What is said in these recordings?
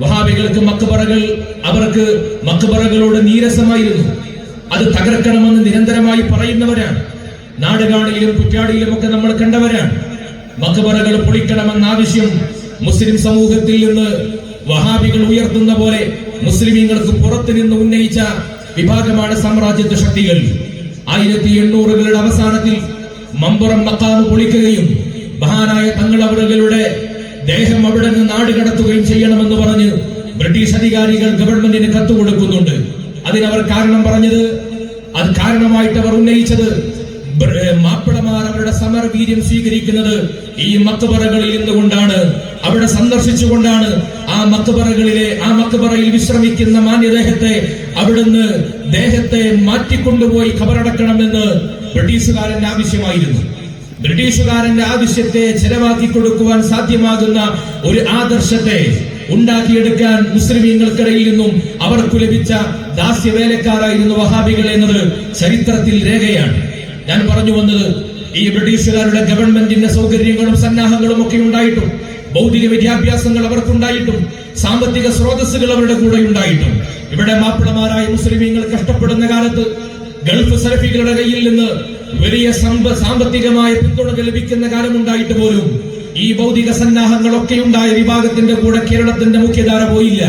വഹാബികൾക്ക് മക്കുപറകൾ അവർക്ക് മക്കുപറകളോട് നീരസമായിരുന്നു. അത് തകർക്കണമെന്ന് നിരന്തരമായി പറയുന്നവരാണ്. നാടുകാണിയിലും കുറ്റാടിയിലും ഒക്കെ നമ്മൾ കണ്ടവരാണ്. മക്കുപറകൾ പൊളിക്കണമെന്ന ആവശ്യം മുസ്ലിം സമൂഹത്തിൽ നിന്ന് വഹാബികൾ ഉയർത്തുന്ന പോലെ മുസ്ലിമീങ്ങൾക്ക് പുറത്തു നിന്ന് ഉന്നയിച്ച വിഭാഗമാണ് സാമ്രാജ്യത്വ ശക്തികൾ. ആയിരത്തി എണ്ണൂറുകളുടെ അവസാനത്തിൽ മമ്പുറം മക്കാമ് പൊളിക്കുകയും മഹാനായ തങ്ങളവറുകളുടെ ദേഹം അവിടെ നിന്ന് നാട് കടത്തുകയും ചെയ്യണമെന്ന് പറഞ്ഞ് ബ്രിട്ടീഷ് അധികാരികൾ ഗവൺമെന്റിന് കത്ത് കൊടുക്കുന്നുണ്ട്. അതിനവർ കാരണം പറഞ്ഞത് അത് കാരണമായിട്ട് അവർ ഉന്നയിച്ചത് മാപ്പിളമാർ അവരുടെ സമരവീര്യം സ്വീകരിക്കുന്നത് ഈ മത്തുപറകളിൽ നിന്നുകൊണ്ടാണ്. അവിടെ സന്ദർശിച്ചുകൊണ്ടാണ് ആ മത്തുപറകളിലെ ആ മത്തുപറയിൽ വിശ്രമിക്കുന്ന മാന്യദേഹത്തെ അവിടുന്ന് ദേഹത്തെ മാറ്റിക്കൊണ്ടുപോയി ഖബറടക്കണമെന്ന് ബ്രിട്ടീഷുകാരൻ ആവശ്യമായിരുന്നു. ബ്രിട്ടീഷുകാരന്റെ ആവശ്യത്തെ ചെലവാക്കി കൊടുക്കുവാൻ സാധ്യമാകുന്ന ഒരു ആദർശത്തെ ഉണ്ടാക്കിയെടുക്കാൻ മുസ്ലിമീങ്ങൾക്കിടയിൽ നിന്നും അവർക്ക് ലഭിച്ച ദാസ്യവേലക്കാരായിരുന്നു വഹാബികൾ എന്നത് ചരിത്രത്തിൽ രേഖയാണ്. ഞാൻ പറഞ്ഞു വന്നത് ഈ ബ്രിട്ടീഷുകാരുടെ ഗവൺമെന്റിന്റെ സൗകര്യങ്ങളും സന്നാഹങ്ങളും ഒക്കെ ഉണ്ടായിട്ടും ഭൗതിക വിദ്യാഭ്യാസങ്ങൾ അവർക്കുണ്ടായിട്ടും സാമ്പത്തിക സ്രോതസ്സുകൾ അവരുടെ കൂടെ ഉണ്ടായിട്ടും. ഇവിടെ മാപ്പിളമാരായ മുസ്ലിമീങ്ങൾ കഷ്ടപ്പെടുന്ന കാലത്ത് ഗൾഫ് സലഫികളുടെ കയ്യിൽ നിന്ന് വലിയ സമ്പ സാമ്പത്തികമായ പിന്തുണ ലഭിക്കുന്ന കാലമുണ്ടായിട്ട് പോലും ഈ ഭൗതിക സന്നാഹങ്ങളൊക്കെ ഉണ്ടായ വിഭാഗത്തിന്റെ കൂടെ കേരളത്തിന്റെ മുഖ്യധാര പോയില്ല.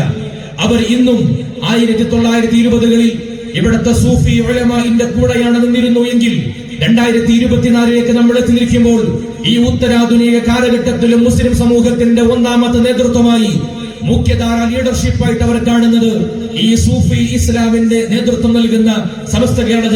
അവർ ഇന്നും ആയിരത്തി തൊള്ളായിരത്തി ഇരുപതുകളിൽ ഇവിടുത്തെ സൂഫി ഒലമാന്റെ കൂടെയാണ് നിന്നിരുന്നു എങ്കിൽ രണ്ടായിരത്തി ഇരുപത്തിനാലിലേക്ക് നമ്മൾ എത്തിനിരിക്കുമ്പോൾ ഈ ഉത്തരാധുനിക കാലഘട്ടത്തിലും മുസ്ലിം സമൂഹത്തിന്റെ ഒന്നാമത്തെ നേതൃത്വമായി മുഖ്യധാര ലീഡർഷിപ്പായിട്ട് അവർ കാണുന്നത് ഈ സൂഫി ഇസ്ലാമിന്റെ നേതൃത്വം നൽകുന്ന സമസ്ത കേരള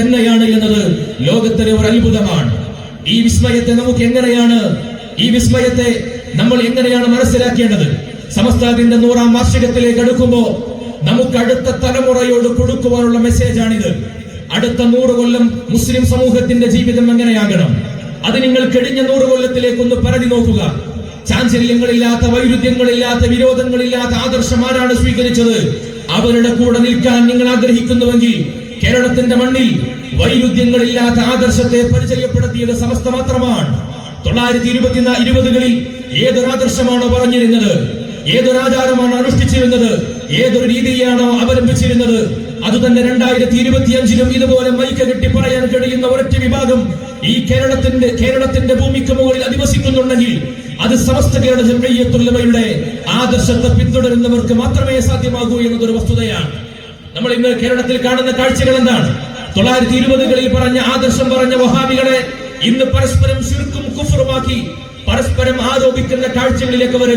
തന്നെയാണ് എന്നത് ലോകത്തിലെ ഒരു അത്ഭുതമാണ്. ഈ വിസ്മയത്തെ നമുക്ക് എങ്ങനെയാണ് ഈ വിസ്മയത്തെ നമ്മൾ എങ്ങനെയാണ് മനസ്സിലാക്കേണ്ടത്? സമസ്താവിന്റെ നൂറാം വാർഷികത്തിലേക്ക് അടുക്കുമ്പോ നമുക്ക് അടുത്ത തലമുറയോട് കൊടുക്കുവാനുള്ള മെസ്സേജാണിത്. അടുത്ത നൂറ് കൊല്ലം മുസ്ലിം സമൂഹത്തിന്റെ ജീവിതം എങ്ങനെയാകണം? അത് നിങ്ങൾ കഴിഞ്ഞ നൂറ് കൊല്ലത്തിലേക്ക് ഒന്ന് പരതി നോക്കുക. ചാഞ്ചല്യങ്ങളില്ലാത്ത വൈരുദ്ധ്യങ്ങളില്ലാത്ത വിരോധങ്ങളില്ലാത്ത ആദർശം ആരാണ് സ്വീകരിച്ചത്. അവരുടെ കൂടെ നിൽക്കാൻ നിങ്ങൾ ആഗ്രഹിക്കുന്നുവെങ്കിൽ കേരളത്തിന്റെ മണ്ണിൽ വൈരുദ്ധ്യങ്ങളില്ലാത്ത ആദർശത്തെ പരിചയപ്പെടുത്തിയത് സമസ്ത മാത്രമാണ്. തൊള്ളായിരത്തി ഇരുപത്തിനാ ഇരുപതുകളിൽ ഏതൊരു ആദർശമാണോ പറഞ്ഞിരുന്നത്? ഏതൊരു ആചാരമാണ് അനുഷ്ഠിച്ചിരുന്നത്? ഏതൊരു രീതിയാണോ അവലംബിച്ചിരുന്നത്? അത് തന്നെ രണ്ടായിരത്തി ഇരുപത്തിയഞ്ചിലും ഇതുപോലെ മൈക്ക് കെട്ടി പറയാൻ കഴിയുന്ന ഒരൊറ്റ വിഭാഗം ഈ കേരളത്തിന്റെ കേരളത്തിന്റെ ഭൂമിക്ക് മുകളിൽ അധിവസിക്കുന്നുണ്ടെങ്കിൽ അത് സമസ്ത കേരള ജമയ്യത്തുള്ളവയുടെ ആദർശത്തെ പിന്തുടരുന്നവർക്ക് മാത്രമേ സാധ്യമാകൂ എന്നതൊരു വസ്തുതയാണ്. നമ്മൾ ഇന്ന് കേരളത്തിൽ കാണുന്ന കാഴ്ചകൾ എന്താണ്? തൊള്ളായിരത്തി ഇരുപതുകളിൽ പറഞ്ഞ ആദർശം പറഞ്ഞ വഹാബികളെ ഇന്ന് പരസ്പരം ശുരുക്കും കുഫറുമാക്കി പരസ്പരം ആരോപിക്കുന്ന കാഴ്ചകളിലേക്ക് അവർ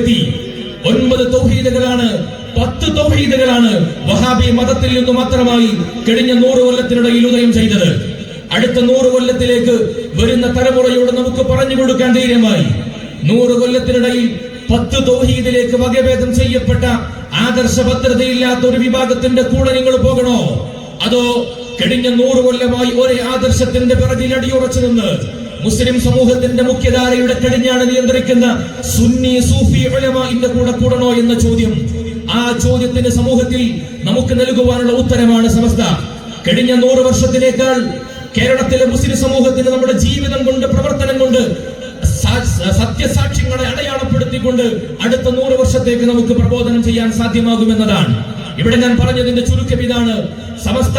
ഒൻപത് തൗഹീദുകളാണ് പത്ത് തൗഹീദുകളാണ് വഹാബി മതത്തിൽ നിന്ന് മാത്രമായി കഴിഞ്ഞ നൂറ് കൊല്ലത്തിനിടയിൽ ഉദയം ചെയ്തത്. അടുത്ത നൂറ് കൊല്ലത്തിലേക്ക് വരുന്ന തലമുറയോട് നമുക്ക് പറഞ്ഞു കൊടുക്കാൻ ധൈര്യമായി. നൂറ് കൊല്ലത്തിനിടയിൽ പത്ത് തൗഹീദിലേക്ക് വകഭേദം ചെയ്യപ്പെട്ട ആദർശ ഭദ്രതയില്ലാത്ത ഒരു വിഭാഗത്തിന്റെ കൂടെ നിങ്ങൾ പോകണോ? അതോ കഴിഞ്ഞ നൂറ് കൊല്ലമായി ഒരേ ആദർശത്തിന്റെ പിറകിൽ അടിയുറച്ചു നിന്ന് മുസ്ലിം സമൂഹത്തിന്റെ മുഖ്യധാരയുടെ കടിഞ്ഞാണ് നിയന്ത്രിക്കുന്ന സുന്നി സൂഫി ഇന്റെ കൂടെ കൂടണോ എന്ന ചോദ്യം ആ ചോദ്യത്തിന്റെ സമൂഹത്തിൽ നമുക്ക് നൽകുവാനുള്ള ഉത്തരമാണ് സമസ്ത. കഴിഞ്ഞ നൂറ് വർഷത്തിനേക്കാൾ കേരളത്തിലെ മുസ്ലിം സമൂഹത്തിന് നമ്മുടെ ജീവിതം കൊണ്ട് പ്രവർത്തനം കൊണ്ട് സത്യസാക്ഷ്യങ്ങളെ അടയാളപ്പെടുത്തിക്കൊണ്ട് അടുത്ത നൂറ് വർഷത്തേക്ക് നമുക്ക് പ്രബോധനം ചെയ്യാൻ സാധ്യമാകുമെന്നതാണ്. ഇവിടെ ഞാൻ പറഞ്ഞതിന്റെ ചുരുക്കം ഇതാണ്. സമസ്ത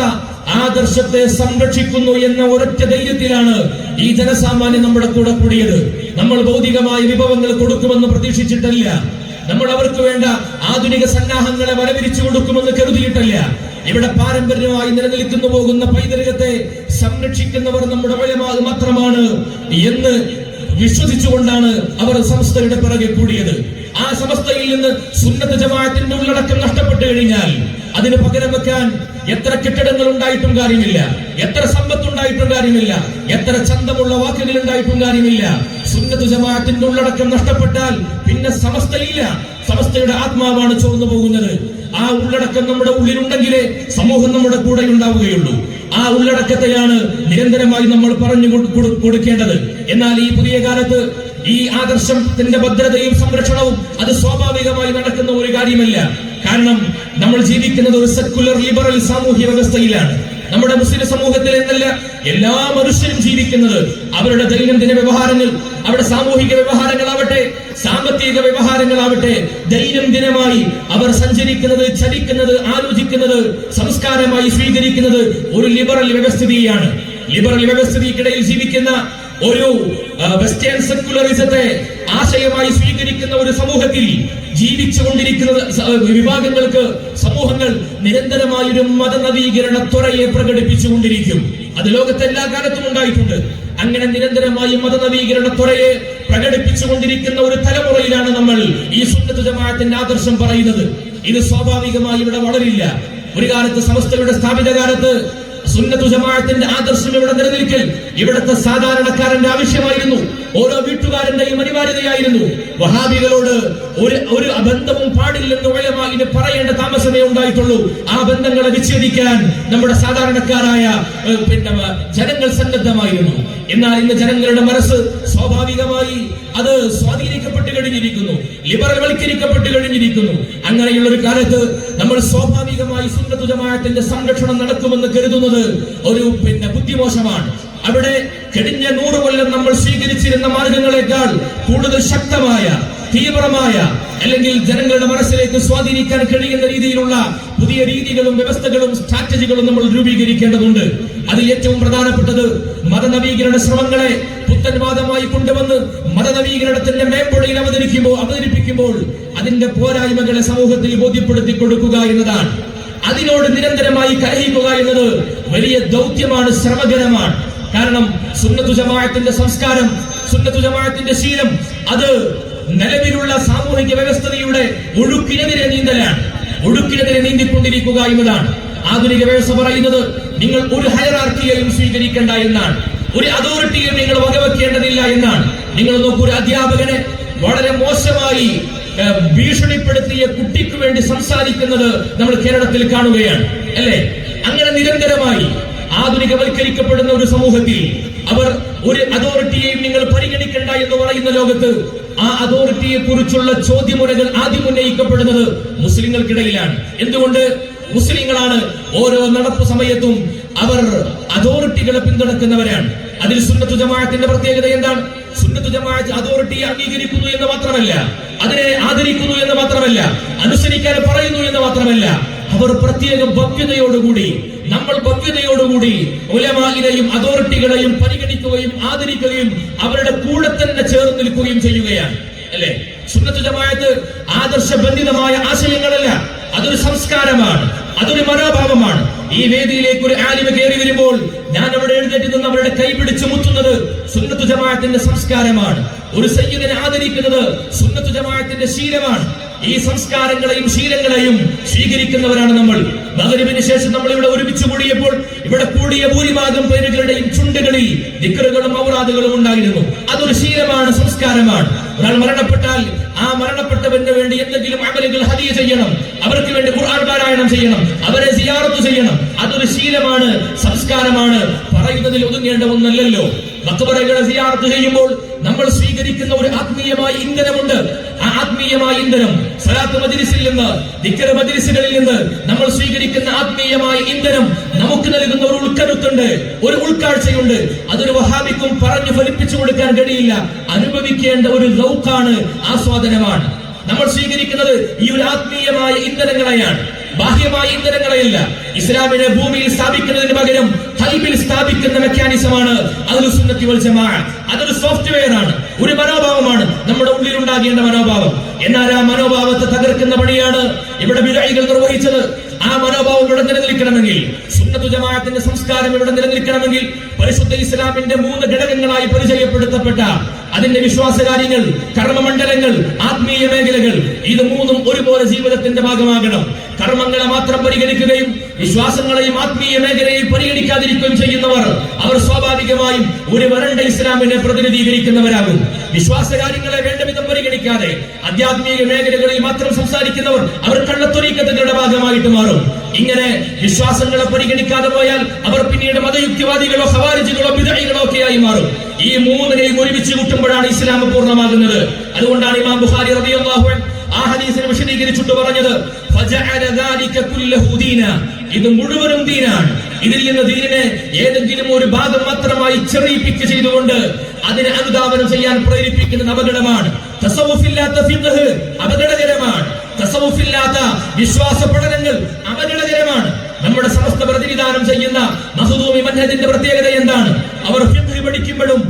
ആദർശത്തെ സംരക്ഷിക്കുന്നു എന്ന ഒരൊറ്റ ധൈര്യത്തിലാണ് ഈ ജനസാമാന്യം നമ്മുടെ കൂടെ കൂടിയത്. നമ്മൾ ഭൗതികമായ വിഭവങ്ങൾ കൊടുക്കുമെന്ന് പ്രതീക്ഷിച്ചിട്ടല്ല. നമ്മൾ അവർക്ക് വേണ്ട ആധുനിക സന്നാഹങ്ങളെ വരവിരിച്ചു കൊടുക്കുമെന്ന് കരുതിയിട്ടല്ല. ഇവിടെ പാരമ്പര്യമായി നിലനിൽക്കുന്നു പോകുന്ന പൈതൃകത്തെ സംരക്ഷിക്കുന്നവർ നമ്മുടെ ഉലമാ മാത്രമാണ്. എന്ന് വിശ്വസിച്ചുകൊണ്ടാണ് അവർ സമസ്തയുടെ പിറകെ കൂടിയത്. ആ സമസ്തയിൽ നിന്ന് സുന്നത്ത് ജമാഅത്തിന്റെ ഉള്ളടക്കം നഷ്ടപ്പെട്ടു കഴിഞ്ഞാൽ അതിന് പകരം വെക്കാൻ എത്ര കെട്ടിടങ്ങൾ ഉണ്ടായിട്ടും കാര്യമില്ല. എത്ര സമ്പത്ത് ഉണ്ടായിട്ടും കാര്യമില്ല. എത്ര ചന്തമുള്ള വാക്കുകൾ ഉണ്ടായിട്ടും കാര്യമില്ല. സുന്നത്ത് ജമാഅത്തിന്റെ ഉള്ളടക്കം നഷ്ടപ്പെട്ടാൽ പിന്നെ സമസ്തയില്ല. സമസ്തയുടെ ആത്മാവാണ് ചോർന്നു പോകുന്നത് ആ ഉള്ളടക്കം നമ്മുടെ ഉള്ളിലുണ്ടെങ്കിലേ സമൂഹം നമ്മുടെ കൂടെ ഉണ്ടാവുകയുള്ളൂ. ആ ഉള്ളടക്കത്തെയാണ് നിരന്തരമായി നമ്മൾ പറഞ്ഞു കൊടു- കൊടു- കൊടുക്കേണ്ടത്. എന്നാൽ ഈ പുതിയ കാലത്ത് ഈ ആദർശത്തിന്റെ ഭദ്രതയും സംരക്ഷണവും അത് സ്വാഭാവികമായി നടക്കുന്ന ഒരു കാര്യമല്ല. കാരണം നമ്മൾ ജീവിക്കുന്നത് ഒരു സെക്കുലർ ലിബറൽ സാമൂഹ്യ വ്യവസ്ഥയിലാണ്. നമ്മുടെ മുസ്ലിം സമൂഹത്തിൽ എന്നല്ല എല്ലാ മനുഷ്യരും ജീവിക്കുന്നത് അവരുടെ ദൈനംദിന വ്യവഹാരങ്ങൾ അവരുടെ സാമൂഹിക വ്യവഹാരങ്ങളാവട്ടെ സാമ്പത്തിക വ്യവഹാരങ്ങളാവട്ടെ ദൈനംദിനമായി അവർ സഞ്ചരിക്കുന്നത് ചലിക്കുന്നത് ആലോചിക്കുന്നത് സംസ്കാരമായി സ്വീകരിക്കുന്നത് ഒരു ലിബറൽ വ്യവസ്ഥിതിയാണ്. ലിബറൽ വ്യവസ്ഥിതിക്കിടയിൽ ജീവിക്കുന്ന ഒരു വെസ്റ്റേൺ സെക്കുലറിസത്തെ ആശയമായി സ്വീകരിക്കുന്ന ഒരു സമൂഹത്തിൽ ജീവിച്ചുകൊണ്ടിരിക്കുന്ന വിഭാഗങ്ങൾക്ക് സമൂഹങ്ങൾ നിരന്തരമായ ഒരു മതനവീകരണ ത്വരയെ പ്രകടിപ്പിച്ചുകൊണ്ടിരിക്കും. അത് ലോകത്തെ എല്ലാ കാലത്തും ഉണ്ടായിട്ടുണ്ട്. അങ്ങനെ നിരന്തരമായി മതനവീകരണ ത്വരയെ പ്രകടിപ്പിച്ചുകൊണ്ടിരിക്കുന്ന ഒരു തലമുറയിലാണ് നമ്മൾ ഈ സുന്നത്ത് ജമാഅത്തിന്റെ ആദർശം പറയുന്നത്. ഇത് സ്വാഭാവികമായി ഇവിടെ വളരില്ല. ഒരു കാലത്ത് സമസ്തയുടെ സ്ഥാപിത കാലത്ത് സുന്നത്തു ജമാഅത്തിന്റെ ആദർശം ഇവിടെ നിലനിൽക്കൽ ഇവിടുത്തെ സാധാരണക്കാരന്റെ ആവശ്യമായിരുന്നു. ഓരോ വീട്ടുകാരന്റെയും അനിവാര്യതയായിരുന്നു. വഹാബികളോട് ഒരു ഒരു ബന്ധവും പാടില്ലെന്ന് ഉലമാഇന് പറയേണ്ട താമസമേ ഉണ്ടായിട്ടുള്ളൂ. ആ ബന്ധങ്ങളെ വിച്ഛേദിക്കാൻ നമ്മുടെ സാധാരണക്കാരായ പിന്നെ ജനങ്ങൾ സന്നദ്ധമായിരുന്നു. എന്നാൽ ഇന്ന് ജനങ്ങളുടെ മനസ്സ് സ്വാഭാവികമായി അത് സ്വാധീനിക്കപ്പെട്ട് കഴിഞ്ഞിരിക്കുന്നു. ലിബറൽ വൽക്കരിക്കപ്പെട്ട് കഴിഞ്ഞിരിക്കുന്നു. അങ്ങനെയുള്ള ഒരു കാലത്ത് നമ്മൾ സ്വാഭാവികമായി സുന്നത്തുജമായത്തിന്റെ സംരക്ഷണം നടക്കുമെന്ന് കരുതുന്നത് ഒരു പിന്നെ ബുദ്ധിമോശമാണ്. അവിടെ കഴിഞ്ഞ നൂറ് കൊല്ലം നമ്മൾ സ്വീകരിച്ചിരുന്ന മാർഗങ്ങളെക്കാൾ കൂടുതൽ ശക്തമായ തീവ്രമായ അല്ലെങ്കിൽ ജനങ്ങളുടെ മനസ്സിലേക്ക് സ്വാധീനിക്കാൻ കഴിയുന്ന രീതിയിലുള്ള പുതിയ രീതികളും വ്യവസ്ഥകളും സ്ട്രാറ്റജികളും നമ്മൾ രൂപീകരിക്കേണ്ടതുണ്ട്. അതിൽ ഏറ്റവും പ്രധാനപ്പെട്ടത് മതനവീകരണ ശ്രമങ്ങളെ പുത്തൻവാദമായി കൊണ്ടുവന്ന് മതനവീകരണത്തിന്റെ മേമ്പുഴയിൽ അവതരിക്കുമ്പോൾ അവതരിപ്പിക്കുമ്പോൾ അതിന്റെ പോരായ്മകളെ സമൂഹത്തിൽ ബോധ്യപ്പെടുത്തി കൊടുക്കുക എന്നതാണ്. അതിനോട് നിരന്തരമായി കലഹിക്കുക എന്നത് വലിയ ദൗത്യമാണ് ശ്രമകരമാണ്. കാരണം സുന്നത്തു ജമാഅത്തിന്റെ സംസ്കാരം സുന്നത്തു ജമാഅത്തിന്റെ ശീലം അത് നിലവിലുള്ള സാമൂഹിക വ്യവസ്ഥതയുടെ ഒഴുക്കിനെതിരെ നീന്തലാണ് ഒഴുക്കിനെതിരെ നീന്തിക്കൊണ്ടിരിക്കുക എന്നതാണ്. ആധുനിക വ്യവസ്ഥ പറയുന്നത് നിങ്ങൾ ഒരു ഹയറാർക്കിയെയും സ്വീകരിക്കേണ്ട എന്നാണ് ഒരു അതോറിറ്റിയും നിങ്ങൾ വകവെക്കേണ്ടതില്ല എന്നാണ്. നിങ്ങൾ നോക്കൂ ഒരു അധ്യാപകനെ വളരെ മോശമായി ഭീഷണിപ്പെടുത്തിയ കുട്ടിക്ക് വേണ്ടി സംസാരിക്കുന്നത് നമ്മൾ കേരളത്തിൽ കാണുകയാണ് അല്ലേ? അങ്ങനെ നിരന്തരമായി ആധുനികവൽക്കരിക്കപ്പെടുന്ന ഒരു സമൂഹത്തിൽ അവർ ഒരു അതോറിറ്റിയെയും നിങ്ങൾ പരിഗണിക്കേണ്ട എന്ന് പറയുന്ന ലോകത്ത് ആ അതോറിറ്റിയെ കുറിച്ചുള്ള ചോദ്യമുറകൾ ആദ്യം ഉന്നയിക്കപ്പെടുന്നത് മുസ്ലിങ്ങൾക്കിടയിലാണ്. എന്തുകൊണ്ട്? മുസ്ലിങ്ങളാണ് ഓരോ നടപ്പ് സമയത്തും അവർ അതോറിറ്റികളെ പിന്തുണക്കുന്നവരാണ്. അതിൽ സുന്നത്തു ജമാഅത്തിന്റെ പ്രത്യേകത എന്താണ്? സുന്നത്തു ജമാഅത്ത് അതോറിറ്റിയെ അംഗീകരിക്കുന്നു എന്ന് മാത്രമല്ല അതിനെ ആദരിക്കുന്നു എന്ന് മാത്രമല്ല അനുസരിക്കാൻ പറയുന്നു എന്ന് മാത്രമല്ല അവർ പ്രത്യേക ഭവ്യതയോടുകൂടി നമ്മൾ ഭവ്യതയോടുകൂടി ഉലമായിലെയും അതോറിറ്റികളെയും പരിഗണിക്കുകയും ആദരിക്കുകയും അവരുടെ കൂടെ തന്നെ ചേർന്ന് നിൽക്കുകയും ചെയ്യുകയാണ്. അല്ലെ? സുന്നത്ത് ജമാഅത്ത് ആദർശബന്ധിതമായ ആശയങ്ങളല്ല. അതൊരു സംസ്കാരമാണ്. അതൊരു മനോഭാവമാണ്. ഈ വേദിയിലേക്ക് ഒരു ആലിമ കയറി വരുമ്പോൾ ഞാൻ അവിടെ എഴുന്നേറ്റ് നിന്ന് അവരുടെ കൈ പിടിച്ച് മുത്തുന്നത് സുന്നത്തു ജമാഅത്തിന്റെ സംസ്കാരമാണ്. ഒരു സയ്യിദിനെ ആദരിക്കുന്നത് സുന്നത്തു ജമാഅത്തിന്റെ ശീലമാണ്. ഈ സംസ്കാരങ്ങളെയും ശീലങ്ങളെയും സ്വീകരിക്കുന്നവരാണ് നമ്മൾ. മകരുവിന് ശേഷം നമ്മൾ ഇവിടെ ഒരുമിച്ച് കൂടിയപ്പോൾ ഇവിടെ കൂടിയ ഭൂരിഭാഗം പേരുകളുടെയും ചുണ്ടുകളിൽ ദിക്കറുകളും ഔറാദുകളും ഉണ്ടായിരുന്നു. അതൊരു ശീലമാണ് സംസ്കാരമാണ്. ഒരാൾ മരണപ്പെട്ടാൽ ആ മരണപ്പെട്ടവന് വേണ്ടി എന്തെങ്കിലും അമലുകൾ ഹദിയ ചെയ്യണം. അവർക്ക് വേണ്ടി ഖുർആൻ പാരായണം ചെയ്യണം. അവരെ സിയാറത്ത് ചെയ്യണം. അതൊരു ശീലമാണ് സംസ്കാരമാണ്. പറയുന്നതിൽ ഒതുങ്ങേണ്ട ഒന്നല്ലല്ലോ. മക്കബറകളെ സിയാറത്ത് ചെയ്യുമ്പോൾ നമ്മൾ സ്വീകരിക്കുന്ന ഒരു ആത്മീയമായ ഇന്ധനമുണ്ട്. ആ ആത്മീയമായ ഇന്ധനം സലാത്ത് മജ്ലിസിൽ നിന്ന് ദിക്കർ മജ്ലിസുകളിൽ നിന്ന് നമ്മൾ സ്വീകരിക്കുന്ന ആത്മീയമായ ഇന്ധനം നമുക്ക് നൽകുന്ന ഒരു ഉൾക്കരുത്തുണ്ട് ഒരു ഉൾക്കാഴ്ചയുണ്ട്. അതൊരു വഹാബിക്കും പറഞ്ഞു ഫലിപ്പിച്ചു കൊടുക്കാൻ കഴിയില്ല. അനുഭവിക്കേണ്ട ഒരു ലൗക്കാണ് ആസ്വാദനമാണ്. നമ്മൾ സ്വീകരിക്കുന്നത് ഈ ഒരു ആത്മീയമായ ഇന്ധനങ്ങളെയാണ്. ബാഹ്യമായ ഇന്ധനങ്ങളെയല്ല. ഇസ്ലാമിനെ ഭൂമിയിൽ സ്ഥാപിക്കുന്നതിന് പകരം കൽബിൽ സ്ഥാപിക്കുന്ന മെക്കാനിസമാണ് അതൊരു സുന്നത്തി വൽജമാഅ അതൊരു സോഫ്റ്റ്വെയർ ആണ് ഒരു മനോഭാവമാണ് നമ്മുടെ ഉള്ളിൽ ഉണ്ടാകേണ്ട മനോഭാവം. എന്നാൽ ആ മനോഭാവത്തെ തകർക്കുന്ന പണിയാണ് ഇവിടെ വിരായികൾ നിർവഹിച്ചത്. ആ മനോഭാവം ഇവിടെ നിലനിൽക്കണമെങ്കിൽ സുന്നത്തു ജമാഅത്തിന്റെ സംസ്കാരം ഇവിടെ നിലനിൽക്കണമെങ്കിൽ പരിശുദ്ധ ഇസ്ലാമിന്റെ മൂന്ന് ഘടകങ്ങളായി പരിചയപ്പെടുത്തപ്പെട്ട അതിന്റെ വിശ്വാസ കാര്യങ്ങൾ കർമ്മമണ്ഡലങ്ങൾ ആത്മീയ മേഖലകൾ ഇത് മൂന്നും ഒരുപോലെ ജീവിതത്തിന്റെ ഭാഗമാകണം. കർമ്മങ്ങളെ മാത്രം പരിഗണിക്കുകയും വിശ്വാസങ്ങളെയും ആത്മീയ മേഖലയിൽ പരിഗണിക്കാതിരിക്കുകയും ചെയ്യുന്നവർ അവർ സ്വാഭാവികമായും ഒരു വരണ്ട ഇസ്ലാമിനെ പ്രതിനിധീകരിക്കുന്നവരാകും. വിശ്വാസകാര്യങ്ങളെ വേണ്ട വിധം പരിഗണിക്കാതെ ആധ്യാത്മിക മേഖലകളിൽ മാത്രം സംസാരിക്കുന്നവർ അവർ കള്ളത്തൊരീക്കത്തിന്റെ ഭാഗമായിട്ട് മാറും. ഇങ്ങനെ വിശ്വാസങ്ങളെ പരിഗണിക്കാതെ പോയാൽ അവർ പിന്നീട് മതയുക്തിവാദികളോ ഹവാരിജികളോ ഒക്കെ ആയി മാറും. ഈ മൂന്നിനെയും ഒരുമിച്ച് കൂട്ടുമ്പോഴാണ് ഇസ്ലാം പൂർണമാകുന്നത്. അതുകൊണ്ടാണ് ഇമാം ബുഹാരി അൻഹു ആ ഹദീസിനെ വിശദീകരിച്ചിട്ട് പറഞ്ഞത് ഇത് മുഴുവനും ദീനാണ്. ഇതിൽ നിന്ന് ദീനിനെ ഏതെങ്കിലും ഒരു ഭാഗം മാത്രമായി ചെറിയിപ്പിക്ക് പിക്ക് ചെയ്തുകൊണ്ട് അതിനെ അനുധാവനം ചെയ്യാൻ പ്രേരിപ്പിക്കുന്നത് അപകടമാണ്. തസവുഫില്ലാത്ത അപകടകരമാണ്. തസവുഫില്ലാത്ത വിശ്വാസ പഠനങ്ങൾ അപകടകരമാണ്. നമ്മുടെ സമസ്ത പ്രതിനിധാനം ചെയ്യുന്ന മഹദൂമി മൻഹജിന്റെ പ്രത്യേകത എന്താണ്? അവർ പഠിക്കുമ്പോഴും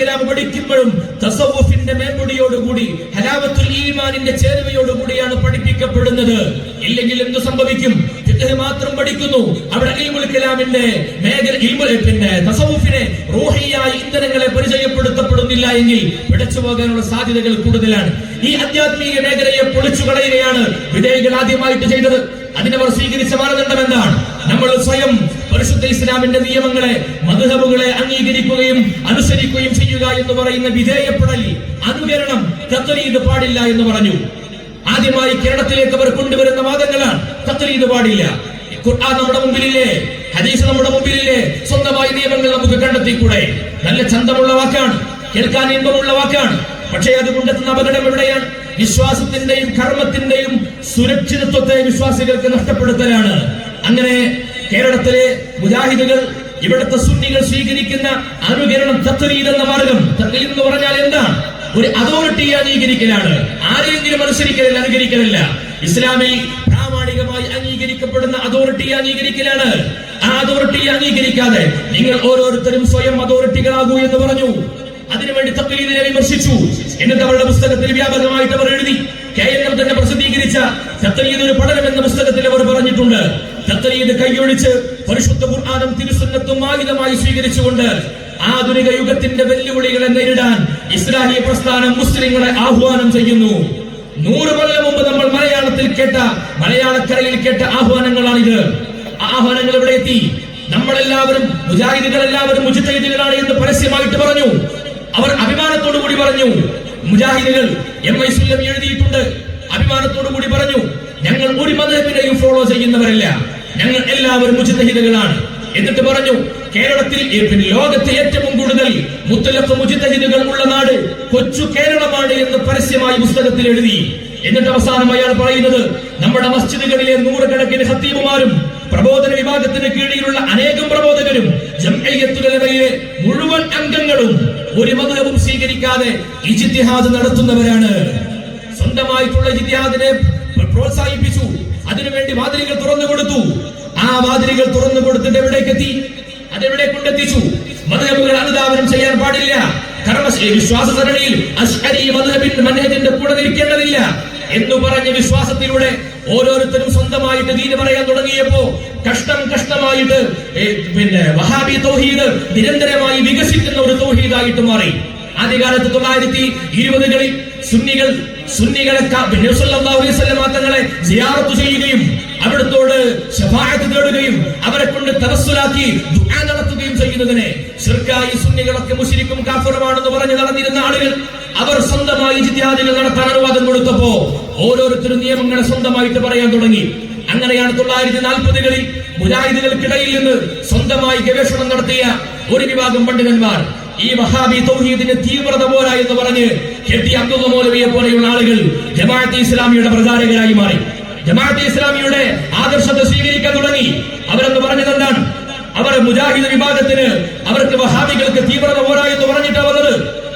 കലാം പഠിക്കുമ്പോഴും തസവുഫിന്റെ മേൽമുടിയോടുകൂടി ഹലാവത്തുൽ ഈമാനിന്റെ ചേരുവയോടുകൂടിയാണ് പഠിപ്പിക്കപ്പെടുന്നത്. ഇല്ലെങ്കിൽ എന്ത് സംഭവിക്കും? മാത്രം പഠിക്കുന്നു. അവിടെ ഇൽമുൽ കലാമിന്റെ മേഖല പിന്നെ തസവുഫിനെ റൂഹിയായ ഇന്ധനങ്ങളെ പരിചയപ്പെടുത്തപ്പെടുന്നില്ല എങ്കിൽ പിടച്ചു പോകാനുള്ള സാധ്യതകൾ കൂടുതലാണ്. ഈ ആധ്യാത്മിക മേഖലയെ പൊളിച്ചു കളയുകയാണ് വിധേയകൾ ആദ്യമായിട്ട് ചെയ്തത്. അതിനവർ സ്വീകരിച്ച മാനദണ്ഡം എന്താണ്? നമ്മൾ സ്വയം പരിശുദ്ധ ഇസ്ലാമിന്റെ നിയമങ്ങളെ മധുഹബുകളെ അംഗീകരിക്കുകയും അനുസരിക്കുകയും ചെയ്യുക എന്ന് പറയുന്ന വിധേയപ്പെടൽ അനുകരണം തത്വരീത് പാടില്ല എന്ന് പറഞ്ഞു. ആദ്യമായി കേരളത്തിലേക്ക് അവർ കൊണ്ടുവരുന്ന വാദങ്ങളാണ്. തത്വരീത് പാടില്ല. ഖുർആൻ നമ്മുടെ മുമ്പിലില്ലേ? ഹദീസ് നമ്മുടെ മുമ്പിലില്ലേ? സ്വന്തമായി നിയമങ്ങൾ നമുക്ക് കണ്ടെത്തിക്കൂടെ? നല്ല ചന്തമുള്ള വാക്കാണ്. കേൾക്കാൻ ഇമ്പമുള്ള വാക്കാണ്. പക്ഷേ അത് കൊണ്ടെത്തുന്ന അപകടം എവിടെയാണ്? വിശ്വാസത്തിന്റെയും കർമ്മത്തിന്റെയും സുരക്ഷിതത്വത്തെ വിശ്വാസികൾക്ക് നഷ്ടപ്പെടുത്തലാണ്. അങ്ങനെ കേരളത്തിലെ മുജാഹിദുകൾ ഇവിടുത്തെ സുന്നികൾ സ്വീകരിക്കുന്ന അനുകരണം തത്വരീത് എന്ന മാർഗം തത്വരീത് എന്ന് പറഞ്ഞാൽ എന്താണ് ഒരു അതോറിറ്റി അംഗീകരിക്കലാണ്. ആരെങ്കിലും അനുസരിക്കലല്ല അനുകരിക്കലല്ല. ഇസ്ലാമിൽ പ്രാമാണികമായി അംഗീകരിക്കപ്പെടുന്ന അതോറിറ്റി അംഗീകരിക്കലാണ്. ആ അതോറിറ്റി അംഗീകരിക്കാതെ നിങ്ങൾ ഓരോരുത്തരും സ്വയം അതോറിറ്റികളാകൂ എന്ന് പറഞ്ഞു. അതിനുവേണ്ടി തക്ലീദിനെ വിമർശിച്ചു. എന്നിട്ട് അവരുടെ പുസ്തകത്തിൽ വ്യാപകമായിട്ട് അവർ എഴുതി. കെ എൻ എം തന്നെ പ്രസിദ്ധീകരിച്ച തക്ലീദ് ഒരു പഠനം എന്ന പുസ്തകത്തിൽ അവർ പറഞ്ഞിട്ടുണ്ട്. തക്ലീദ് കൈയൊഴിച്ച് പരിശുദ്ധ ഖുർആാനും തിരുസുന്നത്തും ആയുധമായി സ്വീകരിച്ചുകൊണ്ട് ആധുനിക യുഗത്തിന്റെ വെല്ലുവിളികളെ നേരിടാൻ ഇസ്ലാമിക പ്രസ്ഥാനം മുസ്ലിങ്ങളെ ആഹ്വാനം ചെയ്യുന്നു. നൂറ് കൊല്ലം മുമ്പ് നമ്മൾ മലയാളത്തിൽ കേട്ട മലയാളക്കരയിൽ കേട്ട ആഹ്വാനങ്ങളാണിത്. ആഹ്വാനങ്ങൾ ഇവിടെ എത്തി? നമ്മളെല്ലാവരും മുജാഹിദുകൾ എല്ലാവരും മുജിത്തഹിദുകളാണ് എന്ന് പരസ്യമായിട്ട് പറഞ്ഞു. അവർ അഭിമാനത്തോടു കൂടി പറഞ്ഞു മുജാഹിദുകൾ എം ഐ സുല്ലം എഴുതിയിട്ടുണ്ട്. അഭിമാനത്തോടു കൂടി പറഞ്ഞു ഞങ്ങൾ ഒരു മതത്തിനെയും ഫോളോ ചെയ്യുന്നവരല്ല. ഞങ്ങൾ എല്ലാവരും മുജിത്തഹിദുകളാണ് എന്നിട്ട് പറഞ്ഞു കേരളത്തിൽ ലോകത്തെ ഏറ്റവും കൂടുതൽ മുത്തലഫ് മുജിത്തഹിദുകൾ ഉള്ള നാട് കൊച്ചു കേരളമാണ് എന്ന് പരസ്യമായി പുസ്തകത്തിൽ എഴുതി. എന്നിട്ട് അവസാനം അയാൾ പറയുന്നത് നമ്മുടെ മസ്ജിദുകളിലെ നൂറുകണക്കിന് ഹത്തീബുമാരും പ്രബോധന വിഭാഗത്തിന് കീഴിലുള്ള അനേകം പ്രബോധകരും ജംഅയ്യത്തുലമയിലെ മുഴുവൻ അംഗങ്ങളും ഒരു മതവും സ്വീകരിക്കാതെ ഇജിത്തിഹാദ് നടത്തുന്നവരാണ്. സ്വന്തമായിട്ടുള്ള ഇജിത്തിഹാദിനെ പ്രോത്സാഹിപ്പിച്ചു. അതിനുവേണ്ടി വാതിലുകൾ തുറന്നു കൊടുത്തു. ആ വാതിലുകൾ തുറന്നു കൊടുത്തിട്ട് എവിടേക്ക് എത്തി അതെവിടെ കൊണ്ടെത്തിച്ചു? മതഹബുകൾ അനുദാപനം ചെയ്യാൻ പാടില്ല. കർമ്മ വിശ്വാസ സരണിയിൽ അഷ്കരി മദ്ഹബിൻ മനേജിന്റെ കൂടെ നിൽക്കേണ്ടതില്ല. എന്ന് പറഞ്ഞ വിശ്വാസത്തിലൂടെ ഓരോരുത്തരും സ്വന്തമായിട്ട് ദീന് പറയാൻ തുടങ്ങിയപ്പോ കഷ്ടം കഷ്ടമായിട്ട് പിന്നെ വഹാബി തൗഹീദ് നിരന്തരമായി വികസിക്കുന്ന ഒരു തൗഹീദായിട്ട് മാറി. ആദ്യകാലത്ത് തൊള്ളായിരത്തി ഇരുപതുകളിൽ സുന്നികൾ സുന്നികളെ തങ്ങളെ സിയാറത്ത് ചെയ്യുകയും അവിടത്തോട് ശഫാഅത്ത് തേടുകയും അവരെ കൊണ്ട് തവസ്സുലാക്കി ദുആ നടത്തുകയും ചെയ്യുന്നതിനെ ശിർക്കായി സുന്നികളൊക്കെ മുശ്രിക്കും കാഫറുമാണെന്ന് പറഞ്ഞ് നടന്നിരുന്ന ആളുകൾ അവർ സ്വന്തമായി ജിത്യാദികൾ നടത്താൻ അനുവാദം കൊടുത്തപ്പോ ഓരോരുത്തരും നിയമങ്ങളെ സ്വന്തമായിട്ട് പറയാൻ തുടങ്ങി. അങ്ങനെയാണ് തൊള്ളായിരത്തി നാൽപ്പതുകളിൽ മുജാഹിദുകൾക്കിടയിൽ നിന്ന് സ്വന്തമായി ഗവേഷണം നടത്തിയ ഒരു വിഭാഗം പണ്ഡിതന്മാർ ഈ വഹാബി തൗഹീദിന്റെ തീവ്രത പോരാ എന്ന് പറഞ്ഞ് കെട്ടി അബ്ദുള്ള മൗലവിയെ പോലെയുള്ള ആളുകൾ ജമാഅത്ത് ഇസ്ലാമിയുടെ പ്രചാരകരായി മാറി. ജമാഅത്തെ ഇസ്ലാമിയുടെ ആദർശത്തെ സ്വീകരിക്കാൻ തുടങ്ങി. അവരെന്ന് പറഞ്ഞത് എന്താണ്? അവർ മുജാഹിദ് വിഭാഗത്തിന് അവർക്ക് വഹാബികൾക്ക് തീവ്രത പോരാ എന്ന് പറഞ്ഞിട്ടാ വന്നത്.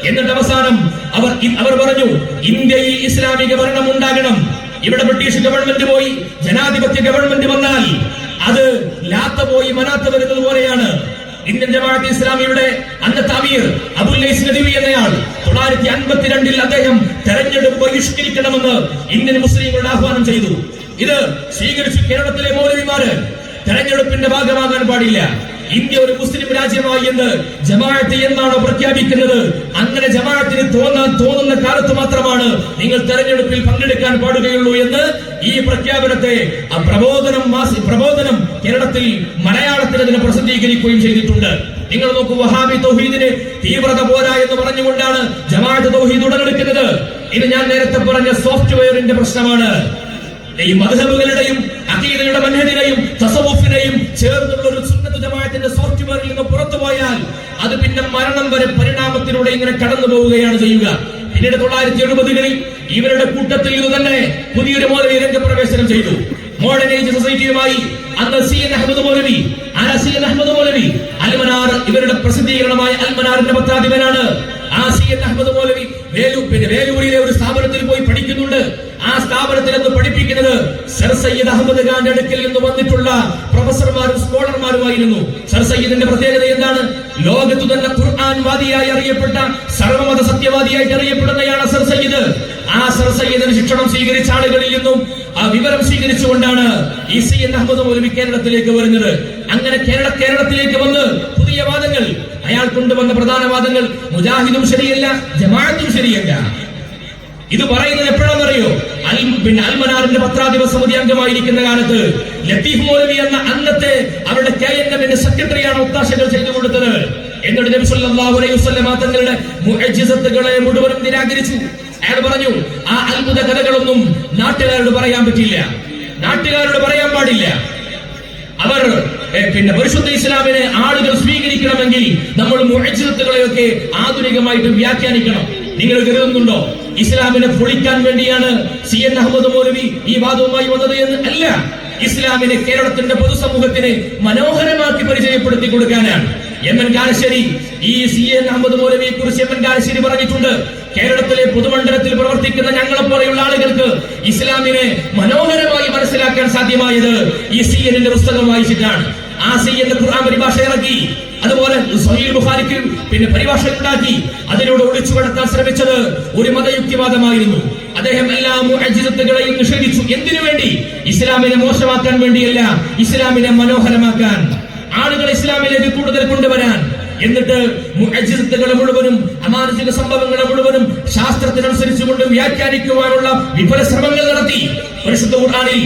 എന്നിട്ട് അവസാനം അവർ അവർ പറഞ്ഞു ഇന്ത്യയിൽ ഇസ്ലാമിക ഭരണം ഉണ്ടാകണം. ഇവിടെ ബ്രിട്ടീഷ് ഗവൺമെന്റ് പോയി ജനാധിപത്യ ഗവൺമെന്റ് വന്നാൽ അത് ലാത്ത പോയി മനാത്ത വരുന്നത് പോലെയാണ്. ഇന്ത്യൻ ജമാഅത്ത് ഇസ്ലാമിയുടെ അന്നത്തെ അമീർ അബുൽ ലൈസ് നദവി എന്നയാൾ തൊള്ളായിരത്തി അൻപത്തിരണ്ടിൽ അദ്ദേഹം തെരഞ്ഞെടുപ്പ് ബഹിഷ്കരിക്കണമെന്ന് ഇന്ത്യൻ മുസ്ലിങ്ങളുടെ ആഹ്വാനം ചെയ്തു. ഇത് സ്വീകരിച്ച് കേരളത്തിലെ മൗലവിമാര് തെരഞ്ഞെടുപ്പിന്റെ ഭാഗമാകാൻ പാടില്ല. ഇന്ത്യ ഒരു മുസ്ലിം രാജ്യമായി എന്ന് ജമാഅത്ത് എന്നാണോ പ്രഖ്യാപിക്കുന്നത്? അങ്ങനെ ജമാഅത്തിന് തോന്നാൻ തോന്നുന്ന കാലത്ത് മാത്രമാണ് നിങ്ങൾ തെരഞ്ഞെടുപ്പിൽ പങ്കെടുക്കാൻ പാടുകയുള്ളൂ എന്ന് ഈ പ്രഖ്യാപനത്തെ പ്രബോധനം പ്രബോധനം കേരളത്തിൽ മലയാളത്തിൽ അതിനെ പ്രസിദ്ധീകരിക്കുകയും ചെയ്തിട്ടുണ്ട്. നിങ്ങൾ നോക്കൂ വഹാബി തൗഹീദിന് തീവ്രത പോരാ എന്ന് പറഞ്ഞുകൊണ്ടാണ് ജമാഅത്ത് തൗഹീദ് ഉടലെടുക്കുന്നത്. ഇത് ഞാൻ നേരത്തെ പറഞ്ഞ സോഫ്റ്റ്വെയറിന്റെ പ്രശ്നമാണ്. ഈ മധുഹബുകളുടെയും അഖീദയുടെ മൻഹജിനെയും തസവുഫിനെയും ചേർന്നുള്ള ഒരു സുന്നത്ത് ജമാഅത്തിന്റെ സോഫ്റ്റ്വെയറിൽ നിന്ന് പുറത്തു പോയാൽ അത് പിന്നെ മരണം വരെ പരിണാമത്തിലൂടെ ഇങ്ങനെ കടന്നു പോവുകയാണ് ചെയ്യുക. പിന്നീട് തൊള്ളായിരത്തി എഴുപതുകളിൽ ഇവരുടെ കൂട്ടത്തിൽ ഇത് തന്നെ പുതിയൊരു മോദവി രംഗപ്രവേശനം ചെയ്തു. മോഡേൺ ഏജ് സൊസൈറ്റിയുമായി അന്ന് സി എൻ അഹമ്മദ് മൗലവി ആരാ സി എൻ അഹമ്മദ് മൗലവി അൽമനാർ ഇവരുടെ പ്രസിദ്ധീകരണമായ അൽമനാറിന്റെ പത്രാധിപനാണ് ആ സി എൻ അഹമ്മദ് മൗലവി. പിന്നെ വേലൂരിലെ ഒരു സ്ഥാപനത്തിൽ പോയി പഠിക്കുന്നുണ്ട്. ആ സ്ഥാപനത്തിൽ നിന്ന് പഠിപ്പിക്കുന്നത് സർ സയ്യിദ് അഹമ്മദ് ഖാന്റെ അടുക്കൽ നിന്ന് വന്നിട്ടുള്ള പ്രൊഫസർമാരും സ്കോളർമാരുമായിരുന്നു. സർ സയ്യിദിന്റെ പ്രത്യേകത എന്താണ്? ലോകത്തു തന്നെ ഖുർആൻ വാദിയായി അറിയപ്പെട്ട സർവമത സത്യവാദിയായിട്ട് അറിയപ്പെടുന്നയാളാണ് സർ സയ്യിദ്. ആ സർ സയ്യിദിന് ശിക്ഷണം സ്വീകരിച്ച ആളുകളിൽ നിന്നും ആ വിവരം സ്വീകരിച്ചുകൊണ്ടാണ് ഈ സി എൻ അഹമ്മദ് മൗലവി കേരളത്തിലേക്ക് വരുന്നത്. അങ്ങനെ കേരള കേരളത്തിലേക്ക് വന്ന് പുതിയ വാദങ്ങൾ അയാൾ കൊണ്ടുവന്ന പ്രധാന വാദങ്ങൾ മുജാഹിദും ശരിയല്ല ജമാഅത്തും ശരിയല്ല. ഇത് പറയുന്നത് എപ്പോഴാണെന്നറിയോ? പിന്നെ അൽമനാറിന്റെ പത്രാധിപ സമിതി അംഗമായിരിക്കുന്ന കാലത്ത് ലത്തീഫ് മൗലവി എന്ന അന്നത്തെ അവരുടെ കെ എൻ എമ്മിന്റെ സെക്രട്ടറിയാണ് ഒത്താശകൾ ചെയ്തു കൊടുത്തത്. എന്നിട്ട് നബി സല്ലല്ലാഹു അലൈഹി വസല്ലമ തങ്ങളുടെ മുഅ്ജിസത്തുകളെ മുഴുവനും നിരാകരിച്ചു. അയാൾ പറഞ്ഞു ആ അത്ഭുത കഥകളൊന്നും നാട്ടുകാരോട് പറയാൻ പറ്റില്ല. നാട്ടുകാരോട് പറയാൻ പാടില്ല. അവർ പിന്നെ പരിശുദ്ധ ഇസ്ലാമിനെ ആളുകൾ സ്വീകരിക്കണമെങ്കിൽ നമ്മൾ മുഴച്ചിലത്തുകളെയൊക്കെ ആധുനികമായിട്ട് വ്യാഖ്യാനിക്കണം. നിങ്ങൾ കരുതുന്നുണ്ടോ? ഇസ്ലാമിനെ പൊളിക്കാൻ വേണ്ടിയാണ് സി എൻ അഹമ്മദ് മൗലവി ഈ വാദവുമായി വന്നത് എന്ന്? അല്ല. ഇസ്ലാമിനെ കേരളത്തിന്റെ പൊതുസമൂഹത്തിന് മനോഹരമാക്കി പരിചയപ്പെടുത്തി കൊടുക്കാനാണ്. എം എൻ കാലശ്ശേരി ഈ സി എൻ അഹമ്മദ് മൗലവിയെ കുറിച്ച് എം എൻ കാലശ്ശേരി പറഞ്ഞിട്ടുണ്ട്. കേരളത്തിലെ പൊതുമണ്ഡലത്തിൽ പ്രവർത്തിക്കുന്ന ഞങ്ങളെ പോലെയുള്ള ആളുകൾക്ക് ഇസ്ലാമിനെ മനോഹരമായി മനസ്സിലാക്കാൻ സാധ്യമായത് ഈ സി എന്നിന്റെ പുസ്തകം വായിച്ചിട്ടാണ്. ആ സി എന്റെ ഖുർആൻ പരിഭാഷ ഇറക്കി. അതുപോലെ ബുഖാരിക്ക് പിന്നെ പരിഭാഷ ഉണ്ടാക്കി. അതിലൂടെ ഒളിച്ചു കടത്താൻ ശ്രമിച്ചത് ഒരു മതയുക്തിവാദമായിരുന്നു. അദ്ദേഹം എല്ലാ അജിതത്തുകളെയും നിഷേധിച്ചു. എന്തിനു വേണ്ടി? ഇസ്ലാമിനെ മോശമാക്കാൻ വേണ്ടിയല്ല ഇസ്ലാമിനെ മനോഹരമാക്കാൻ. ആളുകൾ ഇസ്ലാമിലേക്ക് കൂടുതൽ കൊണ്ടുവരാൻ. എന്നിട്ട് മുഅജിസത്തുകളെ മുഴുവനും അമാനുഷിക സംഭവങ്ങളെ മുഴുവനും ശാസ്ത്രത്തിനനുസരിച്ചുകൊണ്ട് വ്യാഖ്യാനിക്കുവാനുള്ള വിപുല ശ്രമങ്ങൾ നടത്തി. പരിശുദ്ധ ഖുർആനിൽ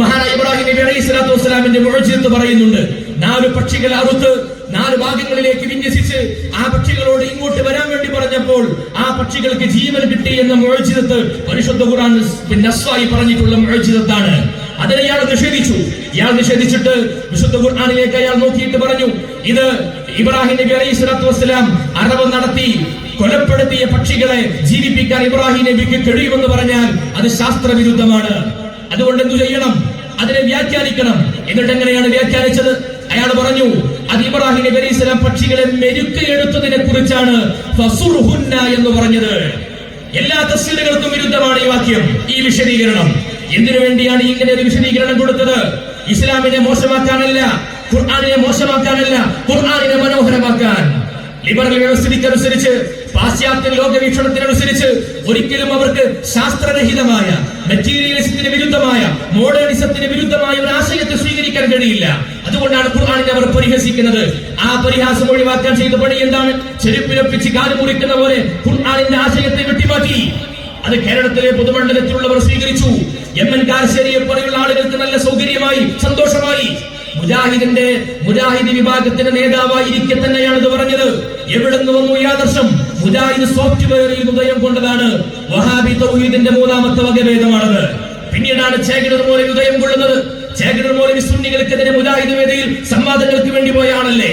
മഹാനായ ഇബ്രാഹിം നബി അലൈഹി സ്വലാത്തു വസ്സലാമിന്റെ മുഅ്ജിസത്ത് പറയുന്നുണ്ട് നാല് പക്ഷികളെ അറുത്ത് നാല് ഭാഗങ്ങളിലേക്ക് വിന്യസിച്ച് ആ പക്ഷികളോട് ഇങ്ങോട്ട് വരാൻ വേണ്ടി പറഞ്ഞപ്പോൾ ആ പക്ഷികൾക്ക് ജീവൻ കിട്ടി എന്ന മുഴച്ചിതത്ത് പരിശുദ്ധ ഖുർആൻ പിന്നെ പറഞ്ഞിട്ടുള്ള മുഴച്ചിതത്താണ് അതിനെ ഇയാൾ നിഷേധിച്ചു. ഇയാൾ നിഷേധിച്ചിട്ട് വിശുദ്ധ ഖുർആാനിലേക്ക് അയാൾ നോക്കിയിട്ട് പറഞ്ഞു ഇത് ഇബ്രാഹിം നബി അലൈഹി സ്വലാത്തു വസ്സലാം അറവ് നടത്തി കൊലപ്പെടുത്തിയ പക്ഷികളെ ജീവിപ്പിക്കാൻ ഇബ്രാഹിം നബിക്ക് കഴിയുമെന്ന് പറഞ്ഞാൽ അത് ശാസ്ത്രവിരുദ്ധമാണ്. അതുകൊണ്ട് എന്തു ചെയ്യണം? അതിനെ വ്യാഖ്യാനിക്കണം. എന്നിട്ട് എങ്ങനെയാണ് വ്യാഖ്യാനിച്ചത്? അയാൾ പറഞ്ഞു അത് ഇബ്രാഹിം നബി അലൈഹി സ്വലാം പക്ഷികളെ മെരുക്ക് എടുത്തതിനെ കുറിച്ചാണ്. എന്ന് പറഞ്ഞത്. എല്ലാ തസ്സീലുകൾക്കും വിരുദ്ധമാണ് ഈ വാക്യം ഈ വിശദീകരണം. എന്തിനു വേണ്ടിയാണ് ഇങ്ങനെ ഒരു വിശദീകരണം കൊടുത്തത്? ഇസ്ലാമിനെ മോശമാക്കാനല്ല ഖുർആാനിനെ മോശമാക്കാനല്ല ഖുർആാനിനെ മനോഹരമാക്കാൻ. ലിബറൽ വ്യവസ്ഥിതിക്കനുസരിച്ച് പാശ്ചാത്യ ലോകവീക്ഷണത്തിനനുസരിച്ച് ഒരിക്കലും അവർക്ക് ശാസ്ത്രരഹിതമായ മെറ്റീരിയലിസത്തിന് വിരുദ്ധമായ മോഡേണിസത്തിന് വിരുദ്ധമായ ഒരു ആശയത്തെ സ്വീകരിക്കാൻ കഴിയില്ല. അതുകൊണ്ടാണ് ഖുർആാനിനെ അവർ പരിഹസിക്കുന്നത്. ആ പരിഹാസം ഒഴിവാക്കാൻ ചെയ്ത പണി എന്താണ്? ചെരുപ്പിനൊപ്പിച്ച് കാൽ മുറിക്കുന്ന പോലെ ഖുർആാനിന്റെ ആശയത്തെ വെട്ടിമാറ്റി. അത് കേരളത്തിലെ പൊതുമണ്ഡലത്തിലുള്ളവർ സ്വീകരിച്ചു. എം എൻ കാരശ്ശേരിയെ പോലെയുള്ള ആളുകൾക്ക് നല്ല സൗകര്യമായി സന്തോഷമായി. മുജാഹിദിന്റെ മുജാഹിദ് വിഭാഗത്തിന്റെ നേതാവായിരിക്കെ തന്നെയാണ് ഇത് പറഞ്ഞത്. എവിടെ നിന്ന് വന്നു ഈ ആദർശം? മുജാഹിദ് സോഫ്റ്റ്വെയറിൽ ഉദയം കൊണ്ടതാണ്. വഹാബി തൗഹീദിന്റെ മൂന്നാമത്തെ വകഭേദമാണത്. പിന്നീടാണ് ചേകനൂർ മോലെ ഉദയം കൊള്ളുന്നത്. ചേകനൂർ മോലെ സുന്നികൾക്കെതിരെ മുജാഹിദ് വേദിയിൽ സംവാദങ്ങൾക്ക് വേണ്ടി പോയാണല്ലേ?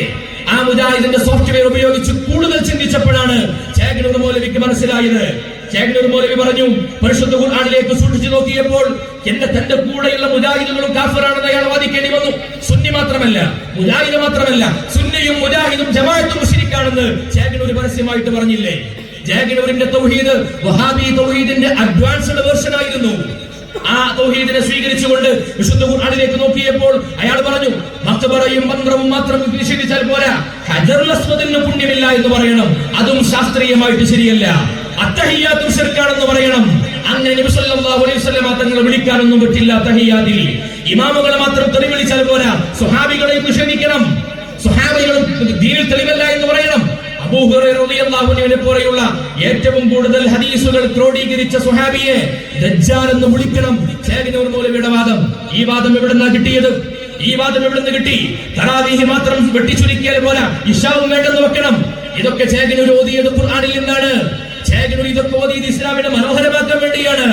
ആ മുജാഹിദിന്റെ സോഫ്റ്റ്വെയർ ഉപയോഗിച്ച് കൂടുതൽ ചിന്തിച്ചപ്പോഴാണ് ചേകനൂർ മൗലവിക്ക് മനസ്സിലായത്. ചേകനൂർ മൗലവി പറഞ്ഞു പരിശുദ്ധ ഖുർആനിലേക്ക് സൂക്ഷിച്ചു നോക്കിയപ്പോൾ എന്റെ തന്റെ കൂടെയുള്ള മുജാഹിദുകളും കാഫറാണെന്ന് അയാൾ വാദിക്കേണ്ടി വന്നു. സുന്നി മാത്രമല്ല മുജാഹിദ് മാത്രമല്ല സുന്നിയും മുജാഹിദും ജമാഅത്തും മുസ്ലിക്കാണെന്ന് ചേകനൂർ പരസ്യമായിട്ട് പറഞ്ഞില്ലേ? ജാഗിനൂരിന്റെ തൗഹീദ് വഹാബി തൗഹീദിന്റെ അഡ്വാൻസ്ഡ് വേർഷൻ ആയിരുന്നു. ആ തൗഹീദിനെ സ്വീകരിച്ചുകൊണ്ട് വിശുദ്ധ ഖുർആനിലേക്ക് നോക്കിയപ്പോൾ അയാൾ പറഞ്ഞു മക്ബറയും മന്ത്രവും മാത്രം നിഷേധിച്ചാൽ പോരാ ഹജറുൽ അസ്വദിന് പുണ്യമില്ല എന്ന് പറയണം. അതും ശാസ്ത്രീയമായിട്ട് ശരിയല്ല. അത്തഹിയാത്തും ശിർക്കാണെന്ന് പറയണം. അങ്ങനെ നബി സല്ലല്ലാഹു അലൈഹി വസല്ലം തങ്ങളെ വിളിക്കാനൊന്നും പറ്റില്ല തഹിയാത്തിൽ ഇമാമുകളെ മാത്രം തെറി വിളിച്ചാൽ പോരാ. സ്വഹാബികളെ ക്ഷണിക്കണം സ്വഹാബികളും ദീനിൽ തെളിവല്ല എന്ന് പറയണം. അബൂ ഹുറൈറ റളിയല്ലാഹു അൻഹുവിനെ പോലെയുള്ള ഏറ്റവും കൂടുതൽ ഹദീസുകൾ ക്രോഡീകരിച്ച സുഹാബിയെ ദജ്ജാൽ എന്ന് വിളിക്കണം. ചേകനൂർ മൗലവിയുടെ വാദം. ഈ വാദം എവിടെ കിട്ടിയത്? ഈ വാദം എവിടെ നിന്ന് കിട്ടി? തറാവീഹി മാത്രം വെട്ടിച്ചുരുക്കിയാൽ പോരാ. ഇഷാവും വേണ്ടെന്ന് വെക്കണം. ഇതൊക്കെ ചേകനൂർ ഓതിയത് ഖുർആാനിൽ നിന്നാണ്. ചേകനൂർ ഇതൊക്കെ ഇസ്ലാമിനെ മനോഹരമാക്കാൻ വേണ്ടിയാണ്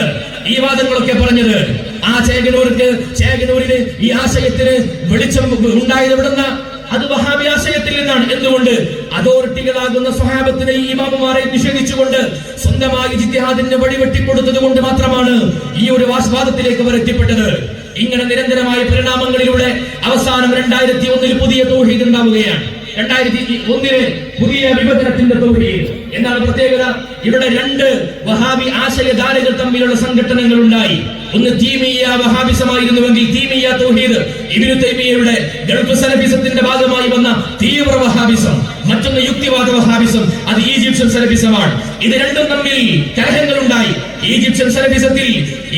ഈ വാദങ്ങളൊക്കെ പറഞ്ഞത്. ആ ചേകനൂർക്ക് ചേകനൂരിന് ഈ ആശയത്തിന് വെളിച്ചം ഉണ്ടായത് എവിടെന്നാ? അത് വഹാബി ആശയത്തിൽ നിന്നാണ്. എന്തുകൊണ്ട്? അതോറിറ്റികളാകുന്ന സ്വഹാബത്തിനെ ഈ ഇമാമുമാരെ നിഷേധിച്ചുകൊണ്ട് സ്വന്തമായി ജിത്തിഹാദിന്റെ വഴി വെട്ടിക്കൊടുത്തത് കൊണ്ട് മാത്രമാണ് ഈ ഒരു വാസ്വാദത്തിലേക്ക് അവർ എത്തിപ്പെട്ടത്. ഇങ്ങനെ നിരന്തരമായ പരിണാമങ്ങളിലൂടെ അവസാനം രണ്ടായിരത്തി ഒന്നിൽ പുതിയ തൗഹീദ് ഉണ്ടാവുകയാണ്. രണ്ടായിരത്തി ഒന്നിന് പുതിയ വിഭജനത്തിന്റെ തോഹീദ്. എന്താണ് പ്രത്യേകത? ഇവിടെ രണ്ട് വഹാബി ആശയധാരകൾ തമ്മിലുള്ള സംഘടനകൾ ഉണ്ടായി ഒന്ന് തീമിയ വഹാബിസമായിരുന്നുവെങ്കിൽ തീമിയ തൗഹീദ്. ഇബ്നു തൈമിയയുടെ ഗൾഫ് സലഫിസത്തിന്റെ ഭാഗമായി വന്ന തീവ്ര വഹാബിസം മറ്റൊന്ന് യുക്തിവാദ വഹാബിസം അത് ഈജിപ്ഷ്യൻ സലഫിസമാണ്. ഇത് രണ്ടും തമ്മിൽ കലഹങ്ങൾ ഉണ്ടായി ഈജിപ്ഷ്യൻ സലഫിസത്തിൽ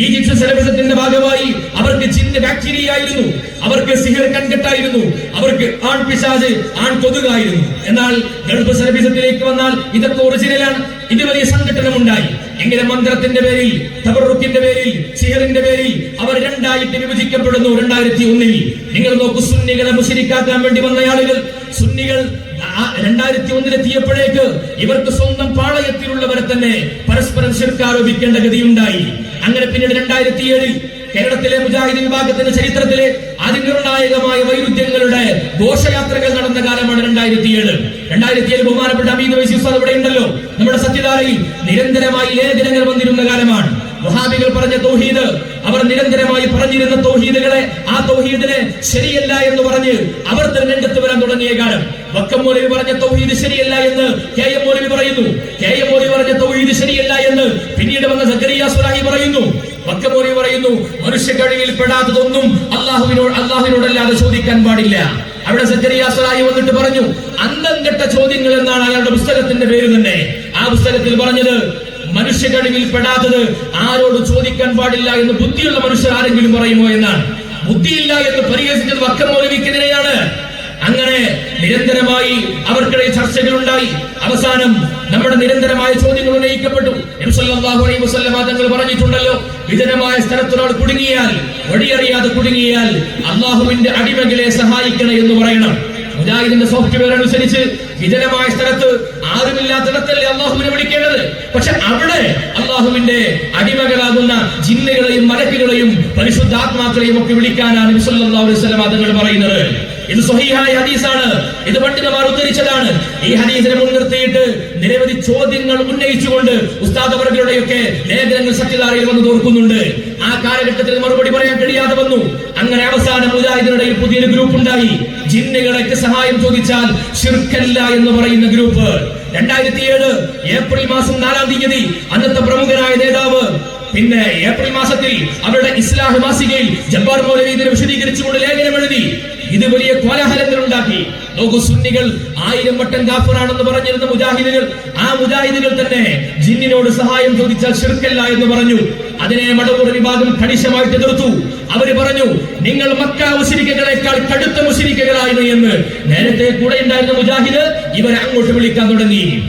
ഈജിപ്ഷ്യൻ സലഫിസത്തിന്റെ ഭാഗമായി അവർക്ക് ചിന്ത ബാക്ടീരിയ ആയിരുന്നു അവർക്ക് സിഹർ കൺകെട്ടായിരുന്നു. അവർക്ക് ആൺ പിശാജ് ആൺ കൊതുകായിരുന്നു എന്നാൽ ഗൾഫ് സലഫിസത്തിലേക്ക് വന്നാൽ ഇതൊക്കെ ഒറിജിനലാണ് ഇത് വലിയ സംഘടനമുണ്ടായി എങ്ങനെ മന്ത്രത്തിന്റെ പേരിൽ തബറുക്കിന്റെ പേരിൽ സിഹറിന്റെ പേരിൽ അവർ രണ്ടായിട്ട് വിഭജിക്കപ്പെടുന്നു രണ്ടായിരത്തി ഒന്നിൽ നിങ്ങൾ നോക്കൂ സുന്നികളെ മുശരിക്കാക്കാൻ വേണ്ടി വന്ന ആളുകൾ. സുന്നികൾ രണ്ടായിരത്തി ഒന്നിലെത്തിയപ്പോഴേക്ക് ഇവർക്ക് സ്വന്തം പാളയത്തിലുള്ളവരെ തന്നെ പരസ്പരം ശിർക്കാരോപിക്കേണ്ട ഗതിയുണ്ടായി. അങ്ങനെ പിന്നീട് രണ്ടായിരത്തി ഏഴിൽ കേരളത്തിലെ മുജാഹിദ് വിഭാഗത്തിന്റെ ചരിത്രത്തിലെ അതിനിർണായകമായ വൈരുദ്ധ്യങ്ങളുടെ ഘോഷയാത്രകൾ നടന്ന കാലമാണ് രണ്ടായിരത്തി ഏഴ് രണ്ടായിരത്തി ഏഴ് ബഹുമാനപ്പെട്ട അമീദ് ഉസ്താദ് ഇവിടെ ഉണ്ടല്ലോ. നമ്മുടെ സത്യധാരയിൽ നിരന്തരമായി ലേഖനങ്ങൾ വന്നിരുന്ന കാലമാണ്. വഹാബികൾ പറഞ്ഞ തൗഹീദ് അവർ നിരന്തരമായി പറഞ്ഞിരുന്ന തൗഹീദുകളെ ആ തൗഹീദിനെ ശരിയല്ല എന്ന് പറഞ്ഞ് അവർ തന്നെ രംഗത്ത് വരാൻ തുടങ്ങിയ കാലം. വക്കം പറഞ്ഞ തൗഹീദ് ശരിയല്ല എന്ന് കെ എം മൗലവി പറയുന്നു. കെ എം മൗലവി പറഞ്ഞ തൗഹീദ് ശരിയല്ല എന്ന് പിന്നീട് വന്ന സക്കരിയ സുലാഹി പറയുന്നു. വക്കം മൗലവി പറയുന്നു മനുഷ്യ കഴിവിൽ പെടാത്തതൊന്നും അള്ളാഹുവിനോട് അള്ളാഹുവിനോടല്ലാതെ ചോദിക്കാൻ പാടില്ല. അവിടെ സക്കരിയ സുലാഹി വന്നിട്ട് പറഞ്ഞു അന്തം കെട്ട ചോദ്യങ്ങൾ എന്നാണ് അയാളുടെ പുസ്തകത്തിന്റെ പേര് തന്നെ. ആ പുസ്തകത്തിൽ പറഞ്ഞത് മനുഷ്യ കഴിവിൽ പെടാത്തത് ആരോട് ചോദിക്കാൻ പാടില്ല എന്ന് ബുദ്ധിയുള്ള മനുഷ്യർ ആരെങ്കിലും പറയുമോ എന്നാണ്? ബുദ്ധിയില്ല എന്ന് പരിഹസിച്ചത് വക്കം മൗലവിക്കെതിരെയാണ്. അങ്ങനെ നിരന്തരമായി അവർക്കിടയിൽ ചർച്ചകൾ ഉണ്ടായി അവസാനം നമ്മുടെ നിരന്തരമായ ചോദ്യങ്ങൾ ഉന്നയിക്കപ്പെട്ടു. തങ്ങൾ പറഞ്ഞിട്ടുണ്ടല്ലോ വിജനമായ സ്ഥലത്തൊരാൾ കുടുങ്ങിയാൽ വഴിയറിയാതെ കുടുങ്ങിയാൽ അള്ളാഹുവിന്റെ അടിമകളെ സഹായിക്കണം എന്ന് പറയണം. മുജാഹിദിന്റെ സോഫ്റ്റ്വെയർ അനുസരിച്ച് വിജനമായ സ്ഥലത്ത് ആരുമില്ലാത്തിടത്തല്ലേ അള്ളാഹുവിനെ വിളിക്കേണ്ടത്? പക്ഷെ അവിടെ അള്ളാഹുവിന്റെ അടിമകളാകുന്ന ജിന്നുകളെയും മലക്കുകളെയും പരിശുദ്ധാത്മാക്കളെയും ഒക്കെ വിളിക്കാനാണ് സല്ലല്ലാഹു അലൈഹി വസല്ലം തങ്ങൾ പറയുന്നത്. ഇത് സ്വഹീഹായ ഹദീസാണ്. ഇത് പണ്ഡിതന്മാർ ഉദ്ധരിച്ചതാണ്. ഈ ഹദീസിനെ മുൻനിർത്തിയിട്ട് നിരവധി ചോദ്യങ്ങൾ ഉന്നയിച്ചുകൊണ്ട് ഉസ്താദ് അവരുടെയൊക്കെ ലേഖനങ്ങൾ സത്യധാരയിൽ വന്ന് തോർക്കുന്നുണ്ട് ആ കാലഘട്ടത്തിൽ മറുപടി പറയാൻ കഴിയാതെ വന്നു. അങ്ങനെ അവസാനം മുജാഹിദിനിടയിൽ പുതിയൊരു ഗ്രൂപ്പ് ഉണ്ടായി. ജിന്നുകളൊക്കെ സഹായം ചോദിച്ചാൽ ശിർക്കല്ല എന്ന് പറയുന്ന ഗ്രൂപ്പ്. രണ്ടായിരത്തി ഏഴ് ഏപ്രിൽ മാസം നാലാം തീയതി അന്നത്തെ പ്രമുഖനായ നേതാവ് പിന്നെ ഏപ്രിൽ മാസത്തിൽ അവരുടെ ഇസ്ലാഹ് മാസികയിൽ ജബ്ബാർ മൗലവീദിനെ വിശദീകരിച്ചുകൊണ്ട് ലേഖനം എഴുതി. ഇത് വലിയ കോലാഹലങ്ങൾ ഉണ്ടാക്കി. നോക്കൂ സുന്നികൾ ആയിരം വട്ടം കാഫറാണെന്ന് പറഞ്ഞിരുന്ന മുജാഹിദുകൾ. ആ മുജാഹിദുകൾ തന്നെ ജിന്നിനോട് സഹായം ചോദിച്ചാൽ ശിർക്കല്ല എന്ന് പറഞ്ഞു. അതിനെ മടവൂർ വിഭാഗം കണിശമായിട്ട് എതിർത്തു. അവർ പറഞ്ഞു നിങ്ങൾ മക്ക മുശരിക്കകളെക്കാൾ കടുത്ത മുശരിക്കകളായിരുന്നു എന്ന്. നേരത്തെ കൂടെ ഉണ്ടായിരുന്ന മുജാഹിദ് ഇവരെ അങ്ങോട്ട് വിളിക്കാൻ തുടങ്ങി.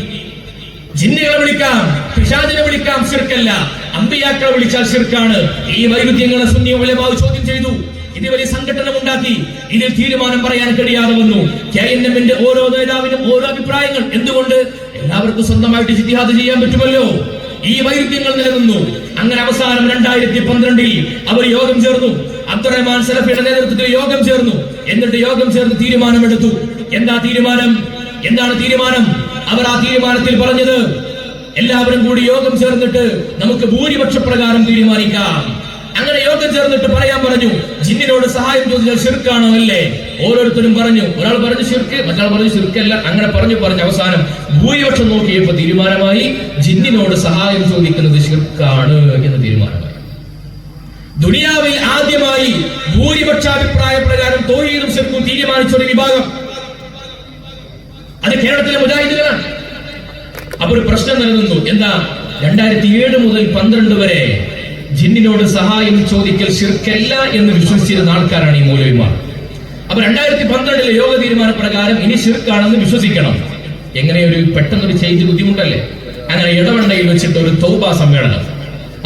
ജിന്നുകളെ വിളിക്കാം പിഷാദിനെ വിളിക്കാം ശിർക്കല്ല. അമ്പിയാക്കളെ വിളിച്ചാൽ ശിർക്കാണ്. ഈ വൈരുദ്ധ്യങ്ങളെ സുന്നി ചോദ്യം ചെയ്തു. ഇത് വലിയ സംഘടന ഉണ്ടാക്കി. ഇതിൽ തീരുമാനം പറയാൻ കഴിയാതെ വന്നു. കെ എൻ എമ്മിന്റെ ഓരോ നേതാവിനും ഓരോ അഭിപ്രായങ്ങൾ. എന്തുകൊണ്ട്? എല്ലാവർക്കും സ്വന്തമായിട്ട് ജിഹാദ് ചെയ്യാൻ പറ്റുമല്ലോ? ഈ വൈരുദ്ധ്യങ്ങൾ നിലനിന്നു. അങ്ങനെ അവസാനം രണ്ടായിരത്തി പന്ത്രണ്ടിൽ അവർ യോഗം ചേർന്നു. അബ്ദുറഹ്മാൻ സലഫിയുടെ നേതൃത്വത്തിൽ യോഗം ചേർന്നു. എന്നിട്ട് യോഗം ചേർന്ന് തീരുമാനമെടുത്തു. എന്താ തീരുമാനം? എന്താണ് തീരുമാനം? അവർ ആ തീരുമാനത്തിൽ പറഞ്ഞത് എല്ലാവരും കൂടി യോഗം ചേർന്നിട്ട് നമുക്ക് ഭൂരിപക്ഷ പ്രകാരം തീരുമാനിക്കാം. അങ്ങനെ യോഗം ചേർന്നിട്ട് പറയാൻ പറഞ്ഞു ജിന്നിനോട് സഹായം ചോദിച്ചാൽ ഷിർക്കാണോ അല്ലേ ഓരോരുത്തരും പറഞ്ഞു ഒരാൾ പറഞ്ഞു ശിർക്ക് മറ്റാൾ പറഞ്ഞു ഷിർക്കല്ല അങ്ങനെ പറഞ്ഞു പറഞ്ഞു അവസാനം ഭൂരിപക്ഷം നോക്കിയപ്പോ തീരുമാനമായി ജിന്നിനോട് സഹായം ചോദിക്കുന്നത് ശിർക്കാണ് എന്ന് തീരുമാനമായി. ദുനിയാവിൽ ആദ്യമായി ഭൂരിപക്ഷാഭിപ്രായ പ്രകാരം തോഴിയിലും തീരുമാനിച്ച ഒരു വിഭാഗം. അത് കേരളത്തിലെ മുജാഹിദുകളാണ് അപ്പൊ ഒരു പ്രശ്നം നിലനിന്നു. എന്താ? രണ്ടായിരത്തി ഏഴ് മുതൽ പന്ത്രണ്ട് വരെ ജിന്നിനോട് സഹായം ചോദിക്കൽ ശിർക്കല്ല എന്ന് വിശ്വസിച്ചിരുന്ന ആൾക്കാരാണ് ഈ മൗലവിമാർ. അപ്പൊ രണ്ടായിരത്തി പന്ത്രണ്ടിലെ യോഗ തീരുമാന പ്രകാരം ഇനി ശിർക്കാണെന്ന് വിശ്വസിക്കണം. എങ്ങനെ ഒരു പെട്ടെന്നൊരു ചേഞ്ച് ബുദ്ധിമുട്ടല്ലേ? അങ്ങനെ ഇടവണ്ണയിൽ വെച്ചിട്ട് ഒരു തൗബ സമ്മേളനം.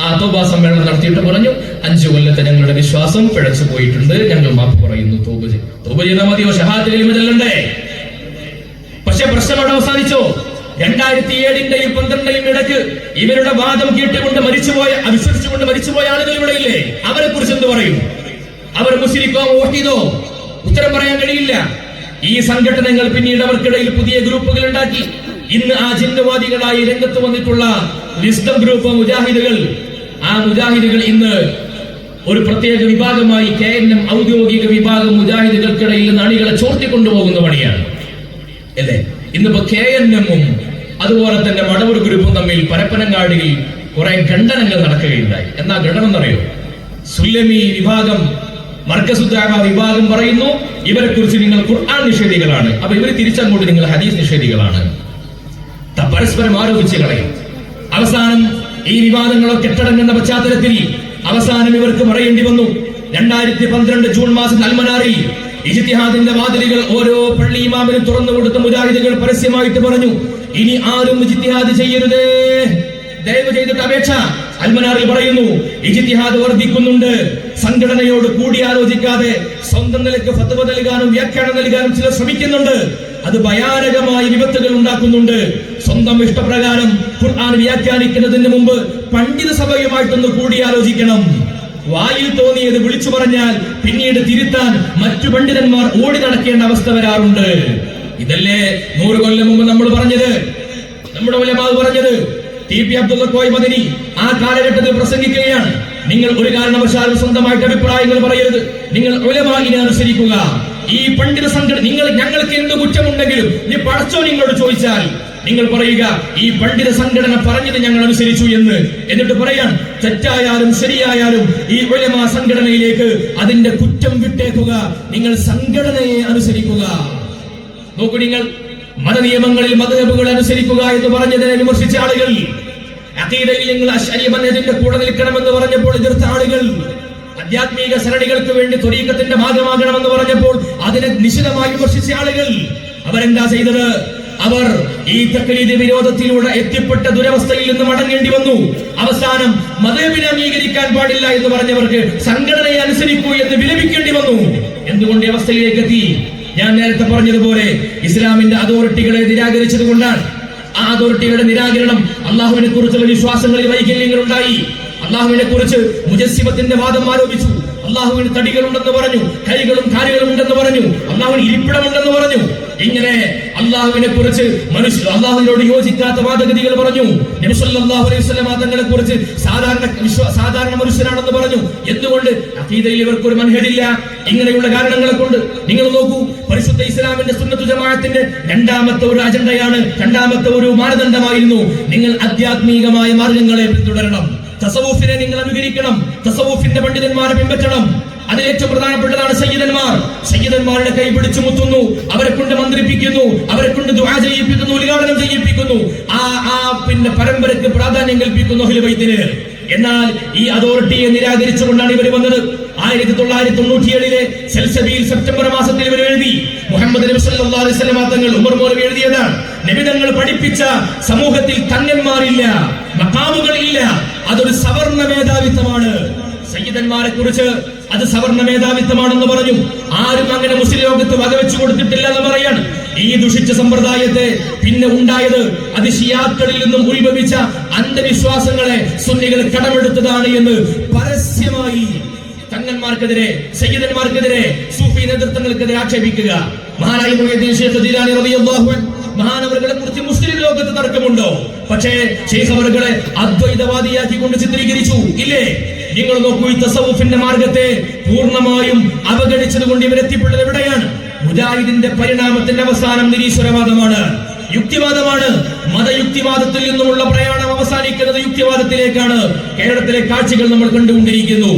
ആ തൗബ സമ്മേളനം നടത്തിയിട്ട് പറഞ്ഞു അഞ്ചു കൊല്ലത്തെ ഞങ്ങളുടെ വിശ്വാസം പിഴച്ചു പോയിട്ടുണ്ട്. ഞങ്ങൾ മാപ്പ് പറയുന്നു തൗബ തൗബ ചെയ്താൽ മതിയോ? ഷഹാത്തിൽ പക്ഷെ പ്രശ്നം അവിടെ അവസാനിച്ചോ? രണ്ടായിരത്തി ഏഴിന്റെയും പന്ത്രണ്ടിന്റെയും ഇടയ്ക്ക് ഇവരുടെ വാദം കേട്ടുകൊണ്ട് മരിച്ചുപോയ അവിശ്വസിച്ചുകൊണ്ട് മരിച്ചുപോയ ആളുകൾ ഇവിടെ ഇല്ലേ അവരെ കുറിച്ച് എന്ത് പറയും? അവർ മുസ്ലിക്കോ വോട്ട് ചെയ്തോ ഉത്തരം പറയാൻ കഴിയില്ല. ഈ സംഘടനകൾ പിന്നീട് അവർക്കിടയിൽ പുതിയ ഗ്രൂപ്പുകൾ ഉണ്ടാക്കി. ഇന്ന് ആ ജിന്നവാദികളായി രംഗത്ത് വന്നിട്ടുള്ള വിസ്ഡം ഗ്രൂപ്പ് മുജാഹിദുകൾ. ആ മുജാഹിദുകൾ ഇന്ന് ഒരു പ്രത്യേക വിഭാഗമായി കെ എൻ എം ഔദ്യോഗിക വിഭാഗം മുജാഹിദുകൾക്കിടയിൽ നിന്ന് അണികളെ ചോർത്തിക്കൊണ്ടുപോകുന്ന പണിയാണ്. അല്ലേ? ഇന്നിപ്പോ കെ എൻ എമ്മും അതുപോലെ തന്നെ മടവൂർ ഗ്രൂപ്പും തമ്മിൽ പരപ്പനങ്ങാടിയിൽ കുറെ ഖണ്ഡനങ്ങൾ നടക്കുകയുണ്ടായി. എന്നാ ഘടന എന്നറിയോ സുല്ലമി വിഭാഗം മർക്കസുദ്ദാബ വിഭാഗം പറയുന്നു ഇവരെ കുറിച്ച് നിങ്ങൾ ഖുർആൻ നിഷേധികളാണ്. അപ്പൊ ഇവർ തിരിച്ചങ്ങോട്ട് നിങ്ങൾ ഹദീസ് നിഷേധികളാണ്. പരസ്പരം ആരോപിച്ച് കളയും. അവസാനം ഈ വിവാദങ്ങളൊക്കെ കെട്ടടങ്ങുന്ന പശ്ചാത്തലത്തിൽ അവസാനം ഇവർക്ക് പറയേണ്ടി വന്നു. രണ്ടായിരത്തി പന്ത്രണ്ട് ജൂൺ മാസം നൽമനാറിൽ ഇജിത്തിഹാദിന്റെ വാതിലുകൾ ഓരോ പള്ളി ഇമാമിനും തുറന്നു കൊടുത്ത മുജാഹിദുകൾ പരസ്യമായിട്ട് പറഞ്ഞു. ഇനി ആരും ഇജിത്തിഹാദ് ചെയ്യരുത്. ദയവ് ചെയ്തിട്ട് അപേക്ഷ. അൽമനാറിൽ പറയുന്നു ഇജിത്തിഹാദ് വർദ്ധിക്കുന്നുണ്ട്. സംഘടനയോട് കൂടിയാലോചിക്കാതെ സ്വന്തം നിലയ്ക്ക് ഫത്വ നൽകാനും വ്യാഖ്യാനം നൽകാനും ചിലർ ശ്രമിക്കുന്നുണ്ട്. അത് ഭയാനകമായ വിപത്തുകൾ ഉണ്ടാക്കുന്നുണ്ട്. സ്വന്തം ഇഷ്ടപ്രകാരം ഖുർആൻ വ്യാഖ്യാനിക്കുന്നതിന് മുമ്പ് പണ്ഡിത സഭയുമായിട്ടൊന്ന് കൂടിയാലോചിക്കണം. വായിൽ തോന്നിയത് വിളിച്ചു പറഞ്ഞാൽ പിന്നീട് തിരുത്താൻ മറ്റു പണ്ഡിതന്മാർ ഓടി നടക്കേണ്ട അവസ്ഥ വരാറുണ്ട്. ഇതല്ലേ നൂറ് കൊല്ലം മുമ്പ് നമ്മൾ പറഞ്ഞത്? നമ്മുടെ ഉലമാവ് പറഞ്ഞത് ടി പി അബ്ദുള്ള കോയ് മദനി ആ കാലഘട്ടത്തിൽ പ്രസംഗിക്കുകയാണ്. നിങ്ങൾ ഒരു കാരണവശാലും സ്വന്തമായിട്ട് അഭിപ്രായങ്ങൾ പറയരുത്. നിങ്ങൾ ഉലമാകിനെ അനുസരിക്കുക. ഈ പണ്ഡിത സംഘടന നിങ്ങൾ ഞങ്ങൾക്ക് എന്ത് കുറ്റമുണ്ടെങ്കിലും നീ പഠിച്ചോ നിങ്ങളോട് ചോദിച്ചാൽ നിങ്ങൾ പറയുക ഈ പണ്ഡിത സംഘടന പറഞ്ഞത് ഞങ്ങൾ അനുസരിച്ചു എന്ന്. എന്നിട്ട് പറയാൻ തെറ്റായാലും ശരിയായാലും ഈ ഉലമ സംഘടനയിലേക്ക് അതിന്റെ കുറ്റം വിട്ടേക്കുക. നിങ്ങൾ സംഘടനയെ അനുസരിക്കുക. നോക്കൂ നിങ്ങൾ മതനിയമങ്ങളിൽ മതനിയമങ്ങൾ അനുസരിക്കുക എന്ന് പറഞ്ഞതിനെ വിമർശിച്ച ആളുകൾ അഖീദയിൽ നിങ്ങൾ അശ്വരി മനതിന്റെ കൂടെ നിൽക്കണമെന്ന് പറഞ്ഞപ്പോൾ എതിർത്ത ആളുകൾ ആധ്യാത്മിക സരണികൾക്ക് വേണ്ടി തൊരീക്കത്തിന്റെ ഭാഗമാകണമെന്ന് പറഞ്ഞപ്പോൾ അതിനെ നിശിതമായി വിമർശിച്ച ആളുകൾ. അവരെന്താ ചെയ്തത്? അവർ ഈ തക്ലീദ് വിരോധത്തിലൂടെ എത്തിപ്പെട്ട ദുരവസ്ഥയിൽ നിന്ന് മടങ്ങേണ്ടി വന്നു. അവസാനം മതേപിനെ അംഗീകരിക്കാൻ പാടില്ല എന്ന് പറഞ്ഞവർക്ക് സംഘടനയെ അനുസരിക്കൂ എന്ന് വിലപിക്കേണ്ടി വന്നു. എന്തുകൊണ്ട് അവസ്ഥയിലേക്ക് എത്തി? ഞാൻ നേരത്തെ പറഞ്ഞതുപോലെ ഇസ്ലാമിന്റെ അതോറിറ്റികളെ നിരാകരിച്ചത് കൊണ്ടാണ് ആ അതോറിറ്റികളുടെ നിരാകരണം അള്ളാഹുവിനെ കുറിച്ചുള്ള വിശ്വാസങ്ങളിൽ വൈകല്യങ്ങൾ ഉണ്ടായി അള്ളാഹുവിനെ കുറിച്ച് മുജസ്സിമത്തിന്റെ വാദം ആരോപിച്ചു. അള്ളാഹുവിന് തടികളുണ്ടെന്ന് പറഞ്ഞു കൈകളും കാലുകളും ഉണ്ടെന്ന് പറഞ്ഞു അള്ളാഹുവിന് ഇരിപ്പിടമുണ്ടെന്ന് പറഞ്ഞു. ഇങ്ങനെ അള്ളാഹുവിനെ കുറിച്ച് മനുഷ്യർ അള്ളാഹുവിനോട് യോജിക്കാത്ത വാദഗതികൾ പറഞ്ഞു. നബി സല്ലല്ലാഹു അലൈഹി തങ്ങളെ കുറിച്ച് സാധാരണ സാധാരണ മനുഷ്യനാണെന്ന് പറഞ്ഞു. എന്തുകൊണ്ട്? അതീതയിൽ ഇവർക്ക് ഒരു മനഹരില്ല ഇങ്ങനെയുള്ള കാരണങ്ങളെ കൊണ്ട് നിങ്ങൾ നോക്കൂ പരിശുദ്ധ ഇസ്ലാമിന്റെ സുന്നത്തു ജമാഅത്തിന്റെ രണ്ടാമത്തെ ഒരു അജണ്ടയാണ് രണ്ടാമത്തെ ഒരു മാനദണ്ഡമായിരുന്നു നിങ്ങൾ ആധ്യാത്മികമായ മാർഗങ്ങളെ പിന്തുടരണം. തസവൂഫിനെ നിങ്ങൾ അനുകരിക്കണം. തസവൂഫിന്റെ പണ്ഡിതന്മാരെ പിൻപറ്റണം. അതിൽ ഏറ്റവും പ്രധാനപ്പെട്ടതാണ് സയ്യിദന്മാർ. സയ്യിദന്മാരുടെ കൈ പിടിച്ചു മുത്തുന്നു. അവരെ കൊണ്ട് മന്ത്രിപ്പിക്കുന്നു. അവരെ കൊണ്ട് ദുആ ചെയ്യിപ്പിക്കുന്നു ഉദ്ഘാടനം ചെയ്യിപ്പിക്കുന്നു. ആ ആ പിന്നെ പരമ്പരയ്ക്ക് പ്രാധാന്യം കൽപ്പിക്കുന്നു അഹ്ലുബൈത്തിന് എന്നാൽ ഈ അതോറിറ്റിയെ നിരാകരിച്ചുകൊണ്ടാണ് ഇവർ വന്നത്. ആയിരത്തി തൊള്ളായിരത്തി തൊണ്ണൂറ്റിയേഴിലെ സെൽസബിയിൽ സെപ്റ്റംബർ മാസത്തിൽ ഇവർ എഴുതി. മുഹമ്മദ് നബി സല്ലല്ലാഹു അലൈഹി വസല്ലം തങ്ങൾ ഉമർ മൗലവി എഴുതിയതാണ്. നിബിതങ്ങൾ പഠിപ്പിച്ച സമൂഹത്തിൽ തങ്ങന്മാരില്ല മക്കാമുകളില്ല അതൊരു സവർണ മേധാവിത്വമാണ്. സയ്യിദന്മാരെ കുറിച്ച് അത് സവർണ മേധാവിത്വമാണെന്ന് പറഞ്ഞു. ആരും അങ്ങനെ മുസ്ലിം ലോകത്ത് വകവെച്ചു കൊടുത്തിട്ടില്ല എന്ന് പറയാണ്. ഈ ദുഷിച്ച സമ്പ്രദായത്തെ പിന്നെ ഉണ്ടായത് അത് ഷിയാക്കളിൽ നിന്നും ഉത്ഭവിച്ച അന്ധവിശ്വാസങ്ങളെ സുന്നികൾ കടമെടുത്തതാണ് എന്ന് പരസ്യമായി തങ്ങന്മാർക്കെതിരെ സയ്യിദന്മാർക്കെതിരെ സൂഫി നേതൃത്വങ്ങൾക്കെതിരെ ആക്ഷേപിക്കുക. മഹാനായി മുഹ്യിദ്ദീൻ ദേശീയ ജീലാനി റളിയല്ലാഹു അൻഹു മഹാനവറുകളെ കുറിച്ച് മുസ്ലിം ലോകത്ത് തർക്കമുണ്ടോ? പക്ഷേ ഷെയ്ഖ് അദ്വൈതവാദിയാക്കി കൊണ്ട് ചിത്രീകരിച്ചു. ഇല്ലേ? നിങ്ങൾ നോക്കൂ ഈ തസവുഫിന്റെ മാർഗത്തെ പൂർണമായും അവഗണിച്ചത് കൊണ്ട് ഇവരെത്തിപ്പെട്ടത് എവിടെയാണ്? മുജാഹിദിന്റെ പരിണാമത്തിന്റെ അവസാനം നിരീശ്വരവാദമാണ്. യുക്തിവാദമാണ്. മതയുക്തിവാദത്തിൽ നിന്നുമുള്ള പ്രയാണം അവസാനിക്കുന്നത് യുക്തിവാദത്തിലേക്കാണ്. കേരളത്തിലെ കാഴ്ചകൾ നമ്മൾ കണ്ടുകൊണ്ടിരിക്കുന്നു.